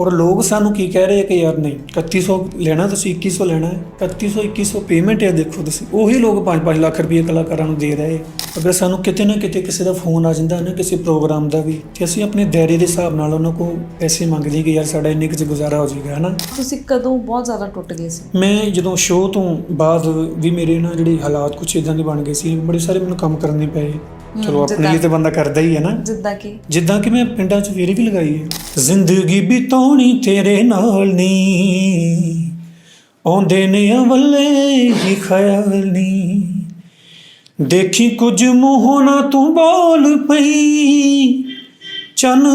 ਔਰ ਲੋਕ ਸਾਨੂੰ ਕੀ ਕਹਿ ਰਹੇ ਆ ਕਿ ਯਾਰ ਨਹੀਂ 3100 ਲੈਣਾ ਤੁਸੀਂ 2100 ਲੈਣਾ ਹੈ। 3100 2100 ਪੇਮੈਂਟ ਹੈ ਦੇਖੋ ਤੁਸੀਂ। ਉਹੀ ਲੋਕ 5-5 ਲੱਖ ਰੁਪਏ ਕਲਾਕਾਰਾਂ ਨੂੰ ਦੇ ਰਹੇ। ਅਗਰ ਸਾਨੂੰ ਕਿਤੇ ਨਾ ਕਿਤੇ ਕਿਸੇ ਦਾ ਫੋਨ ਆ ਜਾਂਦਾ ਨਾ ਕਿਸੇ ਪ੍ਰੋਗਰਾਮ ਦਾ ਵੀ ਤੇ ਅਸੀਂ ਆਪਣੇ ਦਾਇਰੇ ਦੇ ਹਿਸਾਬ ਨਾਲ ਉਹਨਾਂ ਕੋਲ ਪੈਸੇ ਮੰਗਦੇ ਕਿ ਯਾਰ ਸਾਡਾ ਇੰਨੇ ਕੁ ਚ ਗੁਜ਼ਾਰਾ ਹੋ ਜਾਏਗਾ ਹਨਾ? ਤੁਸੀਂ ਕਦੋਂ ਬਹੁਤ ਜ਼ਿਆਦਾ ਟੁੱਟ ਗਏ ਸੀ? ਮੈਂ ਜਦੋਂ ਸ਼ੋਅ ਤੋਂ ਬਾਅਦ ਵੀ ਮੇਰੇ ਨਾ ਜਿਹੜੇ ਹਾਲਾਤ ਕੁਛ ਇਦਾਂ ਦੇ ਬਣ ਗਏ ਸੀ ਬੜੇ ਸਾਰੇ ਮੈਨੂੰ ਕੰਮ ਕਰਨੇ ਪਏ। ਚਲੋ ਆਪਣੇ? ਲਈ ਤਾਂ ਬੰਦਾ ਕਰਦਾ ਹੀ ਹੈ ਨਾ। ਜਿੱਦਾਂ ਕਿ ਜਿੱਦਾਂ ਕਿ ਮੈਂ ਪਿੰਡਾਂ 'ਚ ਫੇਰੀ ਵੀ ਲਗਾਈ ਹੈ। ਜ਼ਿੰਦਗੀ ਬਿਤਾਉਣੀ ਤੇਰੇ ਨਾਲ ਨਹੀਂ ਆਉਂਦੇ ਨੇ ਅਵਲੇ ਹੀ ਖਿਆਲ ਨਹੀਂ ਦੇਖੀ ਕੁਝ ਮੂੰਹੋਂ ਨਾ ਤੂੰ ਬੋਲ ਪਈ। ਚੰਨ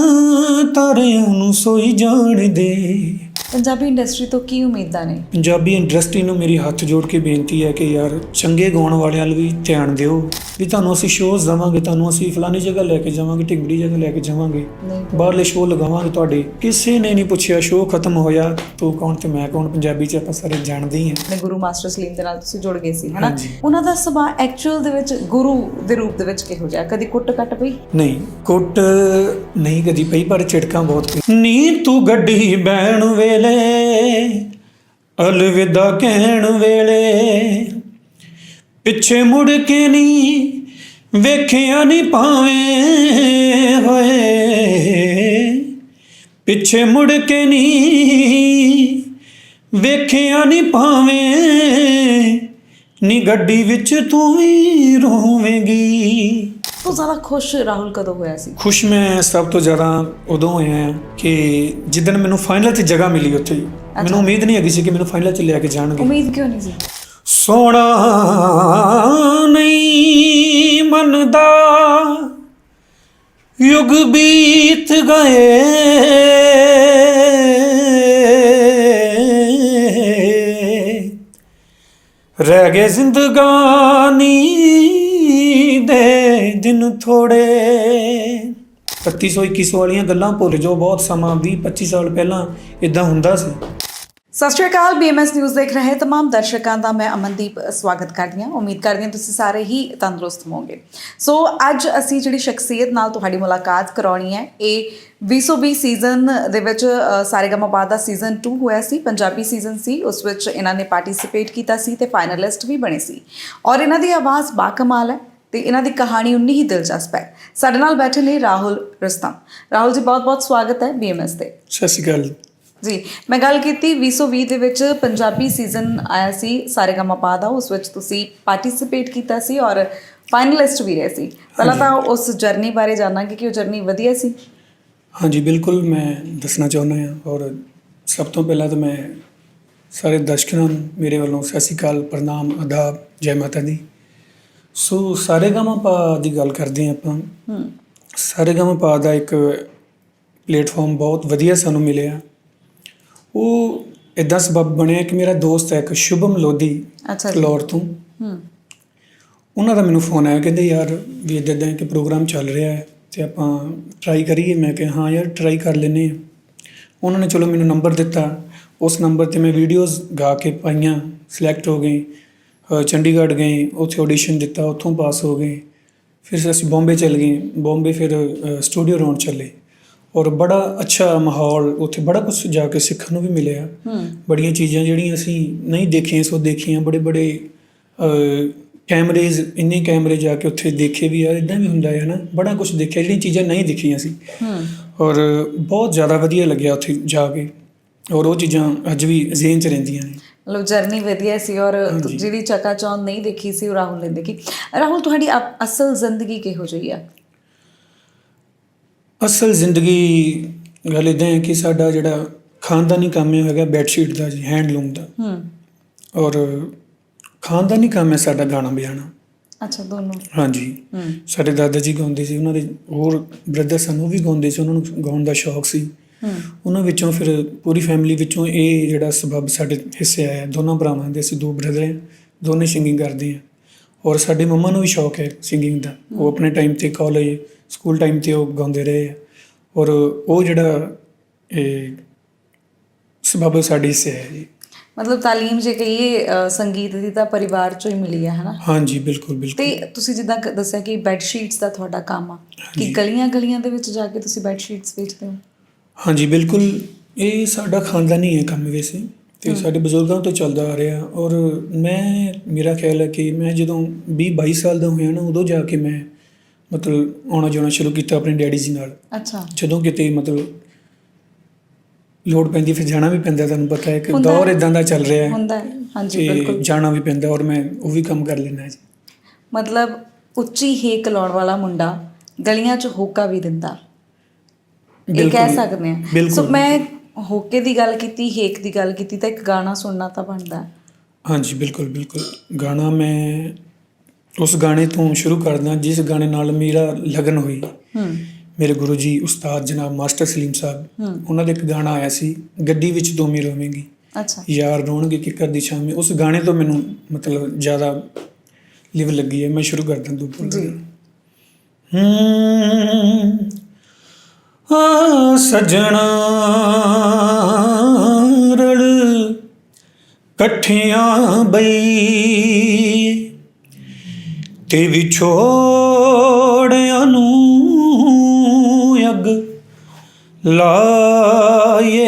ਤਾਰਿਆਂ ਨੂੰ ਸੋਈ ਜਾਣ ਦੇ। ਪੰਜਾਬੀ ਇੰਡਸਟਰੀ ਤੋਂ ਕੀ ਉਮੀਦਾਂ ਨੇ? ਪੰਜਾਬੀ ਇੰਡਸਟਰੀ ਨੂੰ ਮੇਰੀ ਹੱਥ ਜੋੜ ਕੇ ਬੇਨਤੀ ਹੈ ਕਿ ਯਾਰ ਚੰਗੇ ਗਾਉਣ ਵਾਲਿਆਂ ਵੱਲ ਵੀ ਧਿਆਨ ਦਿਓ ਵੀ ਤੁਹਾਨੂੰ ਅਸੀਂ ਸ਼ੋਅਜ਼ ਦਵਾਂਗੇ ਤੁਹਾਨੂੰ ਅਸੀਂ ਫਲਾਨੀ ਜਗ੍ਹਾ ਲੈ ਕੇ ਜਾਵਾਂਗੇ ਢਿੰਗੜੀ ਜਗ੍ਹਾ ਲੈ ਕੇ ਜਾਵਾਂਗੇ। ਬਾਹਰਲੇ ਸ਼ੋਅ ਲਗਾਵਾਂਗੇ ਤੁਹਾਡੇ। ਕਿਸੇ ਨੇ ਨਹੀਂ ਪੁੱਛਿਆ ਸ਼ੋਅ ਖਤਮ ਹੋਇਆ ਤੂੰ ਕੌਣ ਤੇ ਮੈਂ ਕੌਣ? ਪੰਜਾਬੀ ਚ ਆਪਾਂ ਸਾਰੇ ਜਾਣਦੇ ਹੀ ਹਾਂ। ਆਪਣੇ ਗੁਰੂ ਮਾਸਟਰ ਸਲੀਮ ਦੇ ਨਾਲ ਤੁਸੀਂ ਜੁੜ ਗਏ ਸੀ ਹਨਾ। ਉਹਨਾਂ ਦਾ ਸੁਭਾਅ ਐਕਚੁਅਲ ਦੇ ਵਿੱਚ ਗੁਰੂ ਦੇ ਰੂਪ ਦੇ ਵਿੱਚ ਕਿਹੋ ਜਿਹਾ? ਕਦੀ ਕੁੱਟ ਕੱਟ ਪਈ? ਨਹੀਂ ਕੁੱਟ ਨਹੀਂ ਕਦੀ ਪਈ ਪਰ ਝਿੜਕਾਂ ਬਹੁਤ ਪਈ ਨੀ ਤੂੰ ਗੱਡੀ ਬੈਣ ਵੇਲੇ, ਅਲਵਿਦਾ ਕਹਿਣ ਵੇਲੇ। ਪਿੱਛੇ ਮੁੜ ਕੇ ਨਹੀਂ ਵੇਖਿਆ ਨਹੀਂ ਭਾਵੇਂ ਹੋਏ। ਪਿੱਛੇ ਮੁੜ ਕੇ ਨਹੀਂ ਵੇਖਿਆ ਨਹੀਂ ਭਾਵੇਂ, ਨੀ ਗੱਡੀ ਵਿੱਚ ਤੂੰ ਵੀ ਰੋਵੇਂਗੀ। ਤੋਂ ਜ਼ਿਆਦਾ ਖੁਸ਼ ਰਾਹੁਲ ਕਦੋਂ ਹੋਇਆ ਸੀ? ਖੁਸ਼ ਮੈਂ ਸਭ ਤੋਂ ਜ਼ਿਆਦਾ ਉਦੋਂ ਹੋਇਆ ਕਿ ਜਿੱਦਣ ਮੈਨੂੰ ਫਾਈਨਲ 'ਚ ਜਗ੍ਹਾ ਮਿਲੀ ਉੱਥੇ। ਮੈਨੂੰ ਉਮੀਦ ਨਹੀਂ ਹੈਗੀ ਸੀ ਕਿ ਮੈਨੂੰ ਫਾਈਨਲ 'ਚ ਲੈ ਕੇ ਜਾਣਗੇ। ਉਮੀਦ ਕਿਉਂ ਨਹੀਂ ਸੀ? ਸੋਣਾ ਨਹੀਂ ਮੰਨਦਾ। ਯੁਗ ਬੀਤ ਗਏ। ਰਹਿ ਗਏ ਜ਼ਿੰਦਗਾਨੀ। ਦੇ ਦਿਨ ਥੋੜੇ 3100 2100 ਵਾਲੀਆਂ ਗੱਲਾਂ ਭੁੱਲ ਜਾਓ ਬਹੁਤ ਸਮਾਂ 20 25 ਸਾਲ ਪਹਿਲਾਂ ਇਦਾਂ ਹੁੰਦਾ ਸੀ ਸਤਿ ਸ਼੍ਰੀ ਅਕਾਲ ਬੀਐਮਐਸ ਨਿਊਜ਼ ਦੇਖ ਰਹੇ तमाम ਦਰਸ਼ਕਾਂ ਦਾ ਮੈਂ ਅਮਨਦੀਪ ਸਵਾਗਤ ਕਰਦੀ ਹਾਂ ਉਮੀਦ ਕਰਦੀ ਹਾਂ ਤੁਸੀਂ ਸਾਰੇ ਹੀ ਤੰਦਰੁਸਤ ਹੋਵੋਗੇ ਸੋ ਅੱਜ ਅਸੀਂ ਜਿਹੜੀ ਸ਼ਖਸੀਅਤ ਨਾਲ ਤੁਹਾਡੀ ਮੁਲਾਕਾਤ ਕਰਾਉਣੀ ਹੈ ਇਹ 2020 ਸੀਜ਼ਨ ਦੇ ਵਿੱਚ ਅ, ਸਾਰੇਗਾਮਾਪਾ ਦਾ ਸੀਜ਼ਨ 2 ਹੋਇਆ ਸੀ ਪੰਜਾਬੀ ਸੀਜ਼ਨ ਸੀ ਉਸ ਵਿੱਚ ਇਹਨਾਂ ਨੇ ਪਾਰਟਿਸਿਪੇਟ ਕੀਤਾ ਸੀ ਤੇ ਫਾਈਨਲਿਸਟ ਵੀ ਬਣੇ ਸੀ ਔਰ ਇਹਨਾਂ ਦੀ ਆਵਾਜ਼ ਬਾਕਮਾਲ ਹੈ ਤੇ ਇਹਨਾਂ ਦੀ ਕਹਾਣੀ ਉਨੀ ਹੀ ਦਿਲਚਸਪ ਹੈ। ਸਾਡੇ ਨਾਲ ਬੈਠੇ ਨੇ ਰਾਹੁਲ ਰਸਤਮ। ਰਾਹੁਲ ਜੀ ਬਹੁਤ-ਬਹੁਤ ਸਵਾਗਤ ਹੈ ਬੀਐਮਐਸ ਤੇ। ਸਤਿ ਸ਼੍ਰੀ ਅਕਾਲ। ਜੀ ਮੈਂ ਗੱਲ ਕੀਤੀ 2020 ਦੇ ਵਿੱਚ ਪੰਜਾਬੀ ਸੀਜ਼ਨ ਆਇਆ ਸੀ ਸਾਰੇਗਾਮਾਪਾ ਦਾ ਉਸ ਵਿੱਚ ਤੁਸੀਂ ਪਾਰਟਿਸਿਪੇਟ ਕੀਤਾ ਸੀ ਔਰ ਫਾਈਨਲਿਸਟ ਵੀ ਰਹੇ ਸੀ। ਪਹਿਲਾਂ ਤਾਂ ਉਸ ਜਰਨੀ ਬਾਰੇ ਜਾਣਾਂਗੇ ਕਿ ਉਹ ਜਰਨੀ ਵਧੀਆ ਸੀ। ਹਾਂਜੀ ਬਿਲਕੁਲ ਮੈਂ ਦੱਸਣਾ ਚਾਹੁੰਦਾ ਹਾਂ ਔਰ ਸਭ ਤੋਂ ਪਹਿਲਾਂ ਤਾਂ ਮੈਂ ਸਾਰੇ ਦਰਸ਼ਕਾਂ ਨੂੰ ਮੇਰੇ ਵੱਲੋਂ ਸਤਿ ਸ਼੍ਰੀ ਅਕਾਲ ਪ੍ਰਣਾਮ ਆਦਾਬ ਜੈ ਮਾਤਾ ਦੀ। ਸੋ ਸਾਰੇਗਾਮਾਪਾ ਦੀ ਗੱਲ ਕਰਦੇ ਹਾਂ ਆਪਾਂ। ਹੂੰ। ਸਾਰੇਗਾਮਾਪਾ ਦਾ ਇੱਕ ਪਲੇਟਫਾਰਮ ਬਹੁਤ ਵਧੀਆ ਸਾਨੂੰ ਮਿਲਿਆ। ਉਹ ਇਦਾਂ ਸਬਬ ਬਣਿਆ ਕਿ ਮੇਰਾ ਦੋਸਤ ਹੈ ਇੱਕ ਸ਼ੁਭਮ ਲੋਧੀ ਅੱਛਾ ਜੀ। ਫਲੋਰ ਤੋਂ। ਹੂੰ। ਉਹਨਾਂ ਦਾ ਮੈਨੂੰ ਫੋਨ ਆਇਆ ਕਹਿੰਦੇ ਯਾਰ ਵੀ ਇੱਦਾਂ ਇੱਦਾਂ ਕਿ ਪ੍ਰੋਗਰਾਮ ਚੱਲ ਰਿਹਾ ਹੈ ਤੇ ਆਪਾਂ ਟਰਾਈ ਕਰੀਏ। ਮੈਂ ਕਿਹਾ ਹਾਂ ਯਾਰ ਟਰਾਈ ਕਰ ਲੈਨੇ ਆ ਉਹਨਾਂ ਨੇ ਚਲੋ ਮੈਨੂੰ ਨੰਬਰ ਦਿੱਤਾ। ਉਸ ਨੰਬਰ ਤੇ ਮੈਂ ਵੀਡੀਓਜ਼ ਗਾ ਕੇ ਪਾਈਆਂ ਸਿਲੈਕਟ ਹੋ ਅ, ਚੰਡੀਗੜ੍ਹ ਗਏ ਉੱਥੇ ਆਡੀਸ਼ਨ ਦਿੱਤਾ ਉੱਥੋਂ ਪਾਸ ਹੋ ਗਏ। ਫਿਰ ਅਸੀਂ ਬੰਬੇ ਚਲ ਗਏ। ਬੰਬੇ ਫਿਰ ਸਟੂਡੀਓ ਰੌਣ ਚੱਲੇ। ਔਰ ਬੜਾ ਅੱਛਾ ਮਾਹੌਲ ਉੱਥੇ ਬੜਾ ਕੁਝ ਜਾ ਕੇ ਸਿੱਖਣ ਨੂੰ ਵੀ ਮਿਲਿਆ। ਹੂੰ। ਬੜੀਆਂ ਚੀਜ਼ਾਂ ਜਿਹੜੀਆਂ ਅਸੀਂ ਨਹੀਂ ਦੇਖੀਆਂ ਸੋ ਦੇਖੀਆਂ। ਬੜੇ ਬੜੇ ਕੈਮਰੇਜ਼ ਇੰਨੇ ਕੈਮਰੇ ਜਾ ਕੇ ਉੱਥੇ ਦੇਖੇ ਵੀ ਯਾਰ ਇਦਾਂ ਵੀ ਹੁੰਦਾ ਹੈ ਨਾ। ਬੜਾ ਕੁਝ ਦੇਖਿਆ ਜਿਹੜੀਆਂ ਚੀਜ਼ਾਂ ਨਹੀਂ ਦਿਖੀਆਂ ਸੀ। ਹੂੰ। ਔਰ ਬਹੁਤ ਜ਼ਿਆਦਾ ਵਧੀਆ ਲੱਗਿਆ ਉੱਥੇ ਜਾ ਕੇ। ਔਰ ਉਹ ਚੀਜ਼ਾਂ ਅੱਜ ਵੀ ਜ਼ਿਹਨ 'ਚ ਰਹਿੰਦੀਆਂ ਨੇ। ਮਤਲਬ ਜਰਨੀ ਵਧੀਆ ਸੀ ਔਰ। ਜਿਹੜੀ ਚਕਾਚੌਂਦ ਨਹੀਂ ਦੇਖੀ ਸੀ ਉਹ ਰਾਹੁਲ ਨੇ ਦੇਖੀ। ਰਾਹੁਲ ਤੁਹਾਡੀ ਅਸਲ ਜ਼ਿੰਦਗੀ ਕਿਹੋ ਜਿਹੀ ਆ? ਅਸਲ ਜ਼ਿੰਦਗੀ ਗੱਲ ਇਦਾਂ ਹੈ ਕਿ ਸਾਡਾ ਜਿਹੜਾ ਖਾਨਦਾਨੀ ਕੰਮ ਹੈ ਹੈਗਾ ਬੈੱਡ ਸ਼ੀਟ ਦਾ ਜੀ ਹੈਂਡਲੂਮ ਦਾ। ਹੂੰ। ਔਰ ਖਾਨਦਾਨੀ ਕੰਮ ਹੈ ਸਾਡਾ ਗਾਣਾ ਵਜਾਣਾ। ਅੱਛਾ ਦੋਨੋਂ। ਹਾਂਜੀ। ਸਾਡੇ ਦਾਦਾ ਜੀ ਗਾਉਂਦੇ ਸੀ ਉਹਨਾਂ ਦੇ ਹੋਰ ਬ੍ਰਦਰ ਸਨ ਉਹ ਵੀ ਗਾਉਂਦੇ ਸੀ ਉਹਨਾਂ ਨੂੰ ਗਾਉਣ ਦਾ ਸ਼ੌਕ ਸੀ। ਉਹਨਾਂ ਵਿੱਚੋਂ ਫਿਰ ਪੂਰੀ ਫੈਮਿਲੀ ਵਿੱਚੋਂ ਇਹ ਜਿਹੜਾ ਸਬਬ ਸਾਡੇ ਹਿੱਸੇ ਆਇਆ ਦੋਨਾਂ ਭਰਾਵਾਂ ਦੇ ਅਸੀਂ ਦੋ ਬ੍ਰਦਰ ਹਾਂ ਦੋਨੇ ਸਿੰਗਿੰਗ ਕਰਦੇ ਹਾਂ। ਔਰ ਸਾਡੇ ਮੰਮਾ ਨੂੰ ਵੀ ਸ਼ੌਕ ਹੈ ਸਿੰਗਿੰਗ ਦਾ। ਉਹ ਆਪਣੇ ਟਾਈਮ ਤੇ ਕਾਲਜ ਸਕੂਲ ਟਾਈਮ ਤੇ ਉਹ ਗਾਉਂਦੇ ਰਹੇ ਆ। ਔਰ ਉਹ ਜਿਹੜਾ ਇਹ ਸਬਬ ਸਾਡੇ ਹਿੱਸੇ ਹੈ ਜੀ। ਮਤਲਬ ਤਾਲੀਮ ਜੇ ਕਹੀਏ ਸੰਗੀਤ ਦੀ ਤਾਂ ਪਰਿਵਾਰ ਚੋਂ ਹੀ ਮਿਲੀ ਹੈ ਹਨਾ? ਹਾਂਜੀ ਬਿਲਕੁਲ ਬਿਲਕੁਲ। ਤੇ ਤੁਸੀਂ ਜਿੱਦਾਂ ਦੱਸਿਆ ਕਿ ਬੈੱਡ ਸ਼ੀਟਸ ਦਾ ਤੁਹਾਡਾ ਕੰਮ ਆ। ਕਿ। ਗਲੀਆਂ ਗਲੀਆਂ ਦੇ ਵਿੱਚ ਜਾ ਕੇ ਤੁਸੀਂ ਬੈੱਡ ਸ਼ੀਟਸ ਵੇਚਦੇ ਹੋ? ਹਾਂਜੀ ਬਿਲਕੁਲ। ਇਹ ਸਾਡਾ ਖਾਨਦਾਨੀ ਹੈ ਕੰਮ ਵੈਸੇ ਤੇ ਸਾਡੇ ਬਜ਼ੁਰਗਾਂ ਤੋਂ ਚੱਲਦਾ ਆ ਰਿਹਾ। ਔਰ ਮੈਂ ਮੇਰਾ ਖਿਆਲ ਹੈ ਕਿ ਮੈਂ ਜਦੋਂ 20 22 ਸਾਲ ਦਾ ਹੋਇਆ ਨਾ ਉਦੋਂ ਜਾ ਕੇ ਮੈਂ ਮਤਲਬ ਆਉਣਾ ਜਾਣਾ ਸ਼ੁਰੂ ਕੀਤਾ ਆਪਣੇ ਡੈਡੀ ਜੀ ਨਾਲ। ਅੱਛਾ। ਜਦੋਂ ਕਿਤੇ ਮਤਲਬ ਲੋੜ ਪੈਂਦੀ ਫਿਰ ਜਾਣਾ ਵੀ ਪੈਂਦਾ ਤੁਹਾਨੂੰ ਪਤਾ ਹੈ ਕਿ। ਦੌਰ ਇਦਾਂ ਦਾ ਚੱਲ ਰਿਹਾ ਹੈ। ਹੁੰਦਾ ਹੈ। ਹਾਂਜੀ ਬਿਲਕੁਲ। ਜਾਣਾ ਵੀ ਪੈਂਦਾ ਔਰ ਮੈਂ ਉਹ ਵੀ ਕੰਮ ਕਰ ਲੈਣਾ ਜੀ। ਮਤਲਬ ਉੱਚੀ ਹੇਕ ਲਾਉਣ ਵਾਲਾ ਮੁੰਡਾ ਗਲੀਆਂ 'ਚ ਹੋਕਾ ਵੀ ਦਿੰਦਾ। ਇਹ ਕਹਿ। ਸਕਦੇ ਆ ਬਿਲਕੁਲ। ਸੋ ਮੈਂ ਹੋਕੇ ਦੀ ਗੱਲ ਕੀਤੀ ਹੇਕ ਦੀ ਗੱਲ ਕੀਤੀ ਤਾਂ ਇੱਕ ਗਾਣਾ ਸੁਣਨਾ ਤਾਂ ਬਣਦਾ। ਹੈ। ਹਾਂਜੀ ਬਿਲਕੁਲ ਬਿਲਕੁਲ। ਗਾਣਾ ਮੈਂ ਉਸ ਗਾਣੇ ਤੋਂ ਸ਼ੁਰੂ ਕਰਦਾ ਜਿਸ ਗਾਣੇ ਨਾਲ ਮੇਰਾ ਲਗਨ ਹੋਈ। ਹੂੰ। ਮੇਰੇ ਗੁਰੂ ਜੀ ਉਸਤਾਦ ਜਨਾਬ ਮਾਸਟਰ ਸਲੀਮ ਸਾਹਿਬ ਹੂੰ। ਉਹਨਾਂ ਦਾ ਇੱਕ ਗਾਣਾ ਆਇਆ ਸੀ ਗੱਡੀ ਵਿੱਚ ਮੇਰੀ ਰੋਵੇਂਗੀ ਅੱਛਾ। ਯਾਰ ਰੋਣਗੇ ਕਿੱਕਰ ਦੀ ਛਾਵੇਂ ਉਸ ਗਾਣੇ ਤੋਂ ਮੈਨੂੰ ਮਤਲਬ ਜ਼ਿਆਦਾ ਲਿਵ ਲੱਗੀ ਹੈ। ਮੈਂ ਸ਼ੁਰੂ ਕਰਦਾ ਦੋ ਬੋਲ ਜੀ ਹੂੰ ਆ ਸਜਣਾ ਰਲ ਇਕੱਠਿਆਂ ਬਈ ਤੇ ਵਿਛੋੜਿਆਂ ਨੂੰ ਅੱਗ ਲਾਏ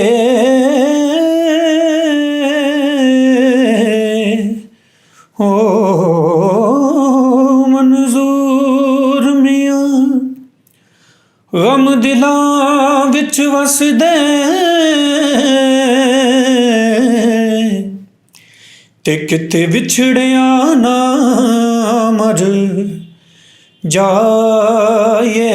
ਹੋ ਮਨਜ਼ੂਰ ਮੀਆਂ, ਗਮ ਦਿਲਾਂ ਵਿੱਚ ਵਸਦੇ। ਤੇ ਕਿਤੇ ਵਿਛੜਿਆ ਨਾ ਮਰ ਜਾਏ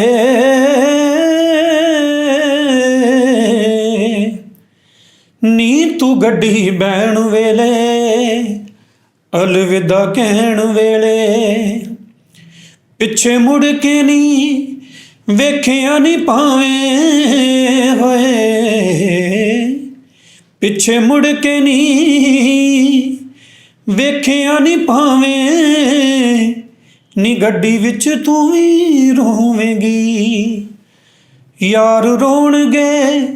ਨੀ ਤੂੰ ਗੱਡੀ ਬੈਣ ਵੇਲੇ, ਅਲਵਿਦਾ ਕਹਿਣ ਵੇਲੇ, ਪਿੱਛੇ ਮੁੜ ਕੇ ਨਹੀਂ ਵੇਖਿਆ ਨਹੀਂ ਪਾਵੇਂ ਹੋਏ। ਪਿੱਛੇ ਮੁੜ ਕੇ ਨਹੀਂ ਵੇਖਿਆ ਨਹੀਂ ਪਾਵੇਂ ਨੀ ਗੱਡੀ ਵਿੱਚ ਤੂੰ ਵੀ ਰੋਵੇਂਗੀ। ਯਾਰ ਰੋਣਗੇ